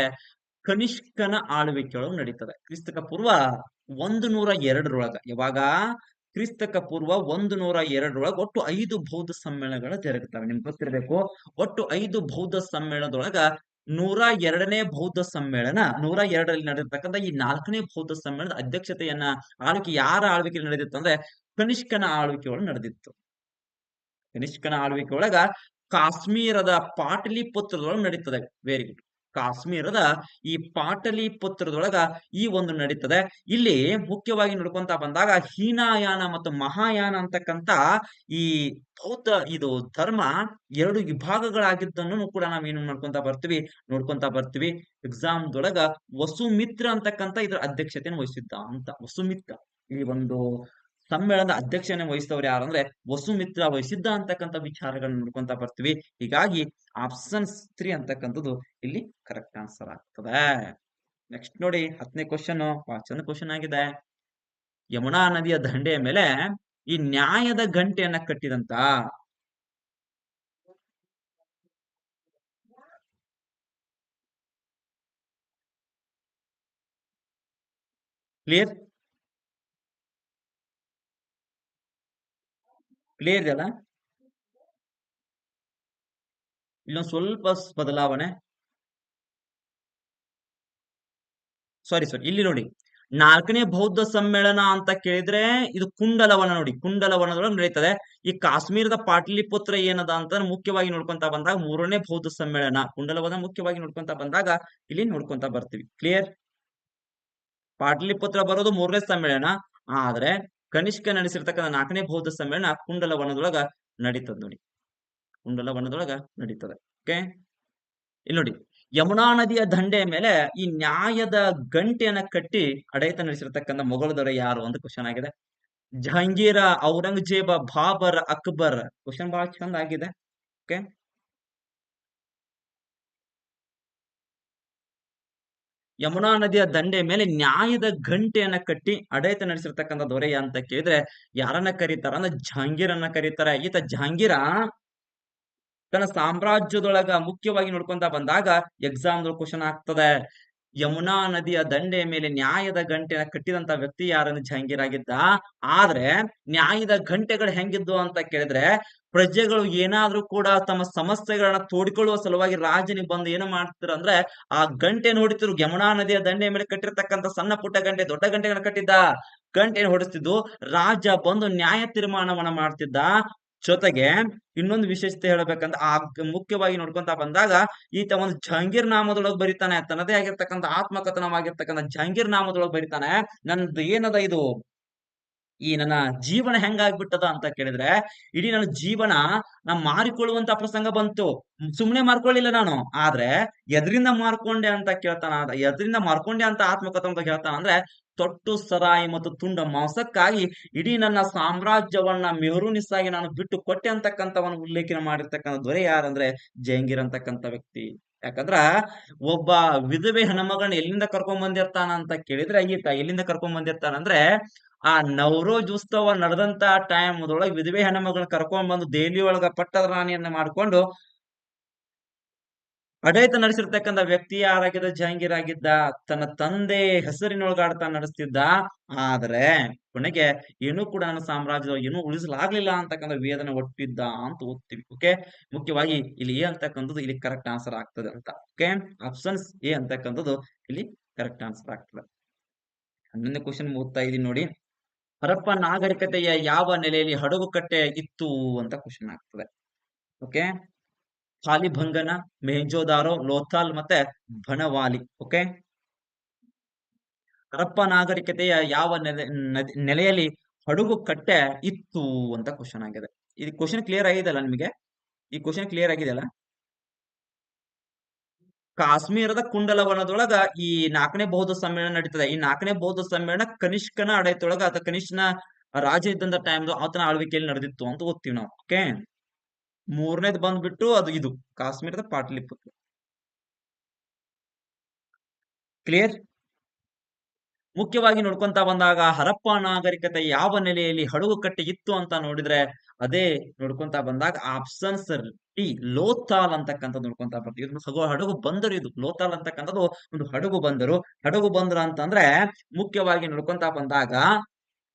ಕನಿಷ್ಕನ ಆಳ್ವಿಕೆಯೊಳಗೆ ನಡೀತದೆ. ಕ್ರಿಸ್ತಕ ಪೂರ್ವ ಒಂದು ನೂರ ಎರಡರೊಳಗ. ಯಾವಾಗ? ಕ್ರಿಸ್ತಕ ಪೂರ್ವ ಒಂದು ನೂರ ಎರಡರೊಳಗ ಒಟ್ಟು ಐದು ಬೌದ್ಧ ಸಮ್ಮೇಳನಗಳು ಜರುಗುತ್ತವೆ. ನಿಮ್ಗೆ ಗೊತ್ತಿರಬೇಕು? ಒಟ್ಟು ಐದು ಬೌದ್ಧ ಸಮ್ಮೇಳನದೊಳಗ ನೂರ ಎರಡನೇ ಬೌದ್ಧ ಸಮ್ಮೇಳನ, ನೂರ ಎರಡರಲ್ಲಿ ನಡೆದಿರ್ತಕ್ಕಂಥ ಈ ನಾಲ್ಕನೇ ಬೌದ್ಧ ಸಮ್ಮೇಳನದ ಅಧ್ಯಕ್ಷತೆಯನ್ನ ಆಳ್ವಿಕೆ, ಯಾರ ಆಳ್ವಿಕೆಯಲ್ಲಿ ನಡೆದಿತ್ತು ಅಂದ್ರೆ ಕನಿಷ್ಕನ ಆಳ್ವಿಕೆ ಒಳಗೆ ನಡೆದಿತ್ತು. ಕನಿಷ್ಕನ ಆಳ್ವಿಕೆ ಒಳಗ ಕಾಶ್ಮೀರದ ಪಾಟಲಿಪುತ್ರದೊಳಗೆ ನಡೀತದೆ ವೆರಿ ಗುಡ್ ಕಾಶ್ಮೀರದ ಈ ಪಾಟಲಿ ಪುತ್ರದೊಳಗ ಈ ಒಂದು ನಡೀತದೆ. ಇಲ್ಲಿ ಮುಖ್ಯವಾಗಿ ನೋಡ್ಕೊಂತ ಬಂದಾಗ ಹೀನಾಯಾನ ಮತ್ತು ಮಹಾಯಾನ ಅಂತಕ್ಕಂತ ಈ ಬೌದ್ಧ ಇದು ಧರ್ಮ ಎರಡು ವಿಭಾಗಗಳಾಗಿದ್ದನ್ನು ಕೂಡ ನಾವೇನು ನೋಡ್ಕೊಂತ ಬರ್ತೀವಿ ನೋಡ್ಕೊಂತ ಬರ್ತೀವಿ. ಎಕ್ಸಾಮ್ ದೊಳಗ ವಸುಮಿತ್ರ ಅಂತಕ್ಕಂತ ಇದ್ರ ಅಧ್ಯಕ್ಷತೆಯನ್ನು ವಹಿಸಿದ್ದ ಅಂತ, ವಸುಮಿತ್ರ. ಈ ಒಂದು ಸಮ್ಮೇಳನದ ಅಧ್ಯಕ್ಷನೆ ವಹಿಸಿದವರು ಯಾರಂದ್ರೆ ವಸುಮಿತ್ರ ವಹಿಸಿದ್ದ ಅಂತಕ್ಕಂತ ವಿಚಾರಗಳನ್ನ ನೋಡ್ಕೊಂತ ಬರ್ತೀವಿ. ಹೀಗಾಗಿ ಆಪ್ಷನ್ ತ್ರೀ ಅಂತಕ್ಕಂಥದ್ದು ಇಲ್ಲಿ ಕರೆಕ್ಟ್ ಆನ್ಸರ್ ಆಗ್ತದೆ. ನೆಕ್ಸ್ಟ್ ನೋಡಿ ಹತ್ತನೇ ಕ್ವಶನ್ ಚಂದ ಕ್ವಶನ್ ಆಗಿದೆ. ಯಮುನಾ ನದಿಯ ದಂಡೆಯ ಮೇಲೆ ಈ ನ್ಯಾಯದ ಗಂಟೆಯನ್ನ ಕಟ್ಟಿದಂತ. ಕ್ಲಿಯರ್ ಕ್ಲಿಯರ್ ಇದೆಯಲ್ಲ? ಇಲ್ಲೊಂದು ಸ್ವಲ್ಪ ಬದಲಾವಣೆ. ಸಾರಿ ಸಾರಿ ಇಲ್ಲಿ ನೋಡಿ. ನಾಲ್ಕನೇ ಬೌದ್ಧ ಸಮ್ಮೇಳನ ಅಂತ ಕೇಳಿದ್ರೆ ಇದು ಕುಂಡಲವನ ನೋಡಿ. ಕುಂಡಲವನದೊಳಗೆ ನಡೀತದೆ. ಈ ಕಾಶ್ಮೀರದ ಪಾಟಲಿಪುತ್ರ ಏನದ ಅಂತ ಮುಖ್ಯವಾಗಿ ನೋಡ್ಕೊಂತ ಬಂದಾಗ ಮೂರನೇ ಬೌದ್ಧ ಸಮ್ಮೇಳನ. ಕುಂಡಲವನ ಮುಖ್ಯವಾಗಿ ನೋಡ್ಕೊಂತ ಬಂದಾಗ ಇಲ್ಲಿ ನೋಡ್ಕೊಂತ ಬರ್ತೀವಿ. ಕ್ಲಿಯರ್ ಪಾಟಲಿಪುತ್ರ ಬರೋದು ಮೂರನೇ ಸಮ್ಮೇಳನ. ಆದ್ರೆ ಕನಿಷ್ಕ ನಡೆಸಿರ್ತಕ್ಕಂಥ ನಾಲ್ಕನೇ ಬೌದ್ಧ ಸಮ್ಮೇಳನ ಕುಂಡಲವನದೊಳಗ ನಡೀತದ ನೋಡಿ. ಕುಂಡಲವನದೊಳಗ ನಡೀತದೆ. ಓಕೆ? ಇಲ್ಲಿ ನೋಡಿ. ಯಮುನಾ ನದಿಯ ದಂಡೆಯ ಮೇಲೆ ಈ ನ್ಯಾಯದ ಗಂಟೆಯನ್ನ ಕಟ್ಟಿ ಅಡೈತ ನಡೆಸಿರ್ತಕ್ಕಂಥ ಮೊಘಲ ದೊರೆ ಯಾರು ಅಂತ ಕ್ವಶನ್ ಆಗಿದೆ. ಜಹಾಂಗೀರ, ಔರಂಗಜೇಬ, ಬಾಬರ್, ಅಕ್ಬರ್ ಕ್ವಶನ್ ಬಹಳ ಚಂದ ಆಗಿದೆ. ಓಕೆ? ಯಮುನಾ ನದಿಯ ದಂಡೆ ಮೇಲೆ ನ್ಯಾಯದ ಘಂಟೆಯನ್ನ ಕಟ್ಟಿ ಅಡೈತ ನಡೆಸಿರ್ತಕ್ಕಂಥ ದೊರೆಯ ಅಂತ ಕೇಳಿದ್ರೆ ಯಾರನ್ನ ಕರೀತಾರ? ಅಂದ್ರೆ ಜಹಾಂಗೀರನ್ನ ಕರೀತಾರೆ. ಈತ ಜಹಾಂಗೀರ ತನ್ನ ಸಾಮ್ರಾಜ್ಯದೊಳಗ ಮುಖ್ಯವಾಗಿ ನೋಡ್ಕೊಂತ ಬಂದಾಗ ಎಕ್ಸಾಮ್ ಕ್ವಶನ್ ಆಗ್ತದೆ. ಯಮುನಾ ನದಿಯ ದಂಡೆಯ ಮೇಲೆ ನ್ಯಾಯದ ಗಂಟೆನ ಕಟ್ಟಿದಂತ ವ್ಯಕ್ತಿ ಯಾರನ್ನು ಜಹಾಂಗೀರ್ ಆಗಿದ್ದ ಆದ್ರೆ ನ್ಯಾಯದ ಗಂಟೆಗಳು ಹೆಂಗಿದ್ದು ಅಂತ ಕೇಳಿದ್ರೆ ಪ್ರಜೆಗಳು ಏನಾದ್ರೂ ಕೂಡ ತಮ್ಮ ಸಮಸ್ಯೆಗಳನ್ನ ತೋಡಿಕೊಳ್ಳುವ ಸಲುವಾಗಿ ರಾಜನಿಗೆ ಬಂದು ಏನು ಮಾಡ್ತಿದ್ರು ಅಂದ್ರೆ ಆ ಗಂಟೆ ನೋಡಿದ್ರು ಯಮುನಾ ನದಿಯ ದಂಡೆಯ ಮೇಲೆ ಕಟ್ಟಿರ್ತಕ್ಕಂಥ ಸಣ್ಣ ಪುಟ್ಟ ಗಂಟೆ, ದೊಡ್ಡ ಗಂಟೆಗಳನ್ನ ಕಟ್ಟಿದ್ದ. ಗಂಟೆ ಹೊಡಿಸ್ತಿದ್ದು. ರಾಜ ಬಂದು ನ್ಯಾಯ ತೀರ್ಮಾನವನ್ನ ಮಾಡ್ತಿದ್ದ. ಜೊತೆಗೆ ಇನ್ನೊಂದು ವಿಶೇಷತೆ ಹೇಳಬೇಕಂದ್ರೆ ಆ ಮುಖ್ಯವಾಗಿ ನೋಡ್ಕೊಂತ ಬಂದಾಗ ಈತ ಒಂದು ಜಹಂಗೀರ್ ನಾಮದೊಳಗೆ ಬರೀತಾನೆ. ತನ್ನದೇ ಆಗಿರ್ತಕ್ಕಂಥ ಆತ್ಮಕಥನವಾಗಿರ್ತಕ್ಕಂಥ ಜಹಂಗೀರ್ ನಾಮದೊಳಗೆ ಬರಿತಾನೆ. ನಂದು ಏನದ ಇದು? ಈ ನನ್ನ ಜೀವನ ಹೆಂಗಾಗ್ಬಿಟ್ಟದ ಅಂತ ಕೇಳಿದ್ರೆ, ಇಡೀ ನನ್ನ ಜೀವನ ನಾ ಮಾರಿಕೊಳ್ಳುವಂತ ಪ್ರಸಂಗ ಬಂತು. ಸುಮ್ನೆ ಮಾರ್ಕೊಳ್ಳಿಲ್ಲ ನಾನು. ಆದ್ರೆ, ಎದ್ರಿಂದ ಮಾರ್ಕೊಂಡೆ ಅಂತ ಕೇಳ್ತಾನ, ಎದ್ರಿಂದ ಮಾರ್ಕೊಂಡೆ ಅಂತ ಆತ್ಮಕಥೆ ಅಂತ ಹೇಳ್ತಾನ ಅಂದ್ರೆ, ತೊಟ್ಟು ಸರಾಯಿ ಮತ್ತು ತುಂಡ ಮಾಂಸಕ್ಕಾಗಿ ಇಡೀ ನನ್ನ ಸಾಮ್ರಾಜ್ಯವನ್ನ ಮೆಹರುನಿಸಾಗಿ ನಾನು ಬಿಟ್ಟು ಕೊಟ್ಟೆ ಅಂತಕ್ಕಂಥವನ್ನ ಉಲ್ಲೇಖನ ಮಾಡಿರ್ತಕ್ಕಂಥ ದೊರೆ ಯಾರಂದ್ರೆ ಜಹಂಗೀರ್ ಅಂತಕ್ಕಂಥ ವ್ಯಕ್ತಿ. ಯಾಕಂದ್ರ ಒಬ್ಬ ವಿಧವೆ ಹೆಣ್ಮಗಳನ್ನ ಎಲ್ಲಿಂದ ಕರ್ಕೊಂಡ್ ಬಂದಿರ್ತಾನ ಅಂತ ಕೇಳಿದ್ರೆ ಈತ ಎಲ್ಲಿಂದ ಕರ್ಕೊಂಡ್ ಬಂದಿರ್ತಾನ ಅಂದ್ರೆ ಆ ನವರೋಜ್ ಉತ್ಸವ ನಡೆದಂತ ಟೈಮ್ ಒಳಗ ವಿಧವೆ ಹೆಣ್ಮಗಳನ್ನ ಕರ್ಕೊಂಡ್ ಬಂದು ದೆಹಲಿ ಒಳಗ ಪಟ್ಟದ ರಾಣಿಯನ್ನ ಮಾಡ್ಕೊಂಡು ಆಡಳಿತ ನಡೆಸಿರ್ತಕ್ಕಂಥ ವ್ಯಕ್ತಿ ಯಾರಾಗಿದ್ದ ಜಹಾಂಗೀರ್ ಆಗಿದ್ದ ತನ್ನ ತಂದೆ ಹೆಸರಿನೊಳಗಾಡ್ತಾ ನಡೆಸ್ತಿದ್ದ, ಆದ್ರೆ ಕೊನೆಗೆ ಏನೂ ಕೂಡ ನನ್ನ ಸಾಮ್ರಾಜ್ಯದ ಏನೂ ಉಳಿಸಲಾಗ್ಲಿಲ್ಲ ಅಂತಕ್ಕಂಥ ವೇದನೆ ಒಟ್ಟಿದ್ದ ಅಂತ ಓದ್ತೀವಿ ಓಕೆ ಮುಖ್ಯವಾಗಿ ಇಲ್ಲಿ ಎ ಅಂತಕ್ಕಂಥದ್ದು ಇಲ್ಲಿ ಕರೆಕ್ಟ್ ಆನ್ಸರ್ ಆಗ್ತದೆ ಅಂತ ಓಕೆ ಆಪ್ಷನ್ಸ್ ಎ ಅಂತಕ್ಕಂಥದ್ದು ಇಲ್ಲಿ ಕರೆಕ್ಟ್ ಆನ್ಸರ್ ಆಗ್ತದೆ. ಹನ್ನೊಂದನೇ ಕ್ವಶನ್ ಓದ್ತಾ ಇದೀನಿ ನೋಡಿ. ಹರಪ್ಪ ನಾಗರಿಕತೆಯ ಯಾವ ನೆಲೆಯಲ್ಲಿ ಹಡಗು ಕಟ್ಟೆ ಇತ್ತು ಅಂತ ಕ್ವಶನ್ ಆಗ್ತದೆ ಓಕೆ ಕಾಲಿಭಂಗನ ಮೆಹಂಜೋದಾರೋ, ಲೋಥಾಲ್ ಮತ್ತೆ ಬನವಾಲಿ ಓಕೆ ಹರಪ್ಪ ನಾಗರಿಕತೆಯ ಯಾವ ನೆಲೆ ನೆಲೆಯಲ್ಲಿ ಹಡಗು ಕಟ್ಟೆ ಇತ್ತು ಅಂತ ಕ್ವಶನ್ ಆಗಿದೆ. ಇದು ಕ್ವಶನ್ ಕ್ಲಿಯರ್ ಆಗಿದೆಯಲ್ಲ ನಿಮಗೆ? ಈ ಕ್ವಶನ್ ಕ್ಲಿಯರ್ ಆಗಿದೆಯಲ್ಲ? ಕಾಶ್ಮೀರದ ಕುಂಡಲವನದೊಳಗ ಈ ನಾಲ್ಕನೇ ಬೌದ್ಧ ಸಮ್ಮೇಳನ ನಡೀತದೆ. ಈ ನಾಲ್ಕನೇ ಬೌದ್ಧ ಸಮ್ಮೇಳನ ಕನಿಷ್ಕನ ಅಡೈತೊಳಗ ಅಥವಾ ಕನಿಷ್ಕನ ರಾಜ ಇದ್ದಂತ ಟೈಮ್ ಆತನ ಆಳ್ವಿಕೆಯಲ್ಲಿ ನಡೆದಿತ್ತು ಅಂತ ಓದ್ತೀವಿ ನಾವು ಓಕೆ ಮೂರನೇದು ಬಂದ್ಬಿಟ್ಟು ಅದು ಇದು, ಕಾಶ್ಮೀರದ ಪಾಟಲಿಪುತ್ರ. ಕ್ಲಿಯರ್ ಮುಖ್ಯವಾಗಿ ನೋಡ್ಕೊಂತ ಬಂದಾಗ ಹರಪ್ಪ ನಾಗರಿಕತೆ ಯಾವ ನೆಲೆಯಲ್ಲಿ ಹಡಗು ಕಟ್ಟೆ ಇತ್ತು ಅಂತ ನೋಡಿದ್ರೆ ಅದೇ ನೋಡ್ಕೊಂತ ಬಂದಾಗ ಆಪ್ಷನ್ಸ್ ಟಿ ಲೋತಾಲ್ ಅಂತಕ್ಕಂಥದ್ದು ನೋಡ್ಕೊಂತ ಬರ್ತೀವಿ ಇದು ಹಡಗು ಬಂದರು ಇದು, ಲೋತಾಲ್ ಅಂತಕ್ಕಂಥದ್ದು ಒಂದು ಹಡಗು ಬಂದರು. ಹಡಗು ಬಂದರು ಅಂತಂದ್ರೆ ಮುಖ್ಯವಾಗಿ ನೋಡ್ಕೊಂತ ಬಂದಾಗ,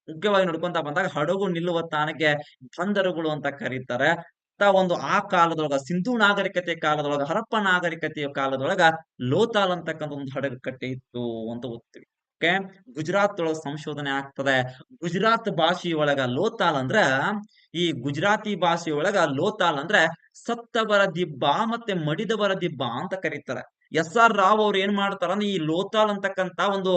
ಮುಖ್ಯವಾಗಿ ನೋಡ್ಕೊಂತ ಬಂದಾಗ ಹಡಗು ನಿಲ್ಲುವ ತಾಣಕ್ಕೆ ಬಂದರುಗಳು ಅಂತ ಕರೀತಾರೆ. ಒಂದು ಆ ಕಾಲದೊಳಗ ಸಿಂಧು ನಾಗರಿಕತೆ ಕಾಲದೊಳಗ, ಹರಪ್ಪ ನಾಗರಿಕತೆಯ ಕಾಲದೊಳಗ ಲೋತಾಲ್ ಅಂತಕ್ಕಂಥ ಒಂದು ಹಡಗು ಕಟ್ಟೆ ಇತ್ತು ಅಂತ ಓದ್ತೀವಿ. ಓಕೆ? ಗುಜರಾತ್ ಒಳಗ ಸಂಶೋಧನೆ ಆಗ್ತದೆ. ಗುಜರಾತ್ ಭಾಷೆಯೊಳಗ ಲೋತಾಲ್ ಅಂದ್ರ, ಈ ಗುಜರಾತಿ ಭಾಷೆಯೊಳಗ ಲೋತಾಲ್ ಅಂದ್ರೆ ಸತ್ತವರ ದಿಬ್ಬ ಮತ್ತೆ ಮಡಿದವರ ದಿಬ್ಬ ಅಂತ ಕರೀತಾರೆ. ಎಸ್ ಆರ್ ರಾವ್ ಅವ್ರು ಏನ್ ಮಾಡ್ತಾರ ಈ ಲೋತಾಲ್ ಅಂತಕ್ಕಂತ ಒಂದು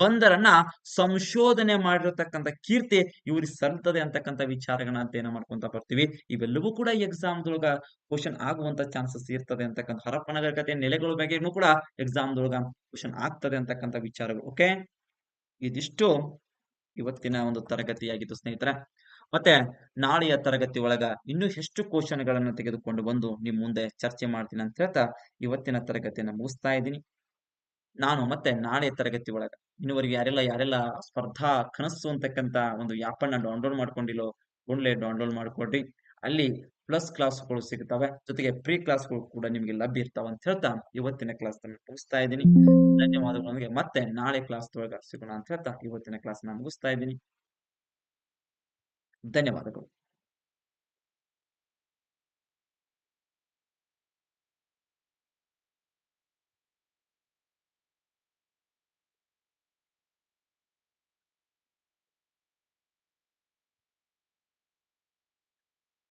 ಬಂದರನ್ನ ಸಂಶೋಧನೆ ಮಾಡಿರತಕ್ಕಂತ ಕೀರ್ತಿ ಇವ್ರಿಗೆ ಸಲ್ತದೆ ಅಂತಕ್ಕಂತ ವಿಚಾರಗಳನ್ನ ಅಧ್ಯಯನ ಮಾಡ್ಕೊಂತ ಬರ್ತೀವಿ. ಇವೆಲ್ಲವೂ ಕೂಡ ಎಕ್ಸಾಮ್ ದೊಳಗ ಕ್ವಶನ್ ಆಗುವಂತ ಚಾನ್ಸಸ್ ಇರ್ತದೆ ಅಂತಕ್ಕಂತ ಹರಪ್ಪನಗರಕತೆ ನೆಲೆಗಳ ಬಗ್ಗೆನೂ ಕೂಡ ಎಕ್ಸಾಮ್ ದೊಳಗ ಕ್ವಶನ್ ಆಗ್ತದೆ ಅಂತಕ್ಕಂತ ವಿಚಾರಗಳು. ಓಕೆ ಇದಿಷ್ಟು ಇವತ್ತಿನ ಒಂದು ತರಗತಿಯಾಗಿತ್ತು ಸ್ನೇಹಿತರೆ. ಮತ್ತೆ ನಾಳೆಯ ತರಗತಿ ಒಳಗ ಇನ್ನೂ ಎಷ್ಟು ಕ್ವಶನ್ಗಳನ್ನ ತೆಗೆದುಕೊಂಡು ಬಂದು ನಿಮ್ ಮುಂದೆ ಚರ್ಚೆ ಮಾಡ್ತೀನಿ ಅಂತ ಹೇಳ್ತಾ ಇವತ್ತಿನ ತರಗತಿಯನ್ನ ಮುಗಿಸ್ತಾ ಇದ್ದೀನಿ. ನಾನು ಮತ್ತೆ ನಾಳೆ ತರಗತಿ ಒಳಗ ಇನ್ನುವರೆಗೆ ಯಾರೆಲ್ಲ ಯಾರೆಲ್ಲ ಸ್ಪರ್ಧಾ ಕನಸು ಅಂತಕ್ಕಂತ ಒಂದು ಆಪ್ ಅನ್ನ ಡೌನ್ಲೋಡ್ ಮಾಡ್ಕೊಂಡಿಲ್ಲೋ ಒಳ್ಳೆ ಡೌನ್ಲೋಡ್ ಮಾಡ್ಕೊಡ್ರಿ. ಅಲ್ಲಿ ಪ್ಲಸ್ ಕ್ಲಾಸ್ಗಳು ಸಿಗ್ತವೆ. ಜೊತೆಗೆ ಪ್ರೀ ಕ್ಲಾಸ್ಗಳು ಕೂಡ ನಿಮಗೆ ಲಭ್ಯ ಇರ್ತಾವ ಅಂತ ಹೇಳ್ತಾ ಇವತ್ತಿನ ಕ್ಲಾಸ್ ಮುಗಿಸ್ತಾ ಇದ್ದೀನಿ. ನಮಗೆ. ಮತ್ತೆ ನಾಳೆ ಕ್ಲಾಸ್ ಒಳಗ ಸಿಗೋಣ ಅಂತ ಹೇಳ್ತಾ ಇವತ್ತಿನ ಕ್ಲಾಸ್ ಮುಗಿಸ್ತಾ ಇದ್ದೀನಿ. ಧನ್ಯವಾದಗಳು.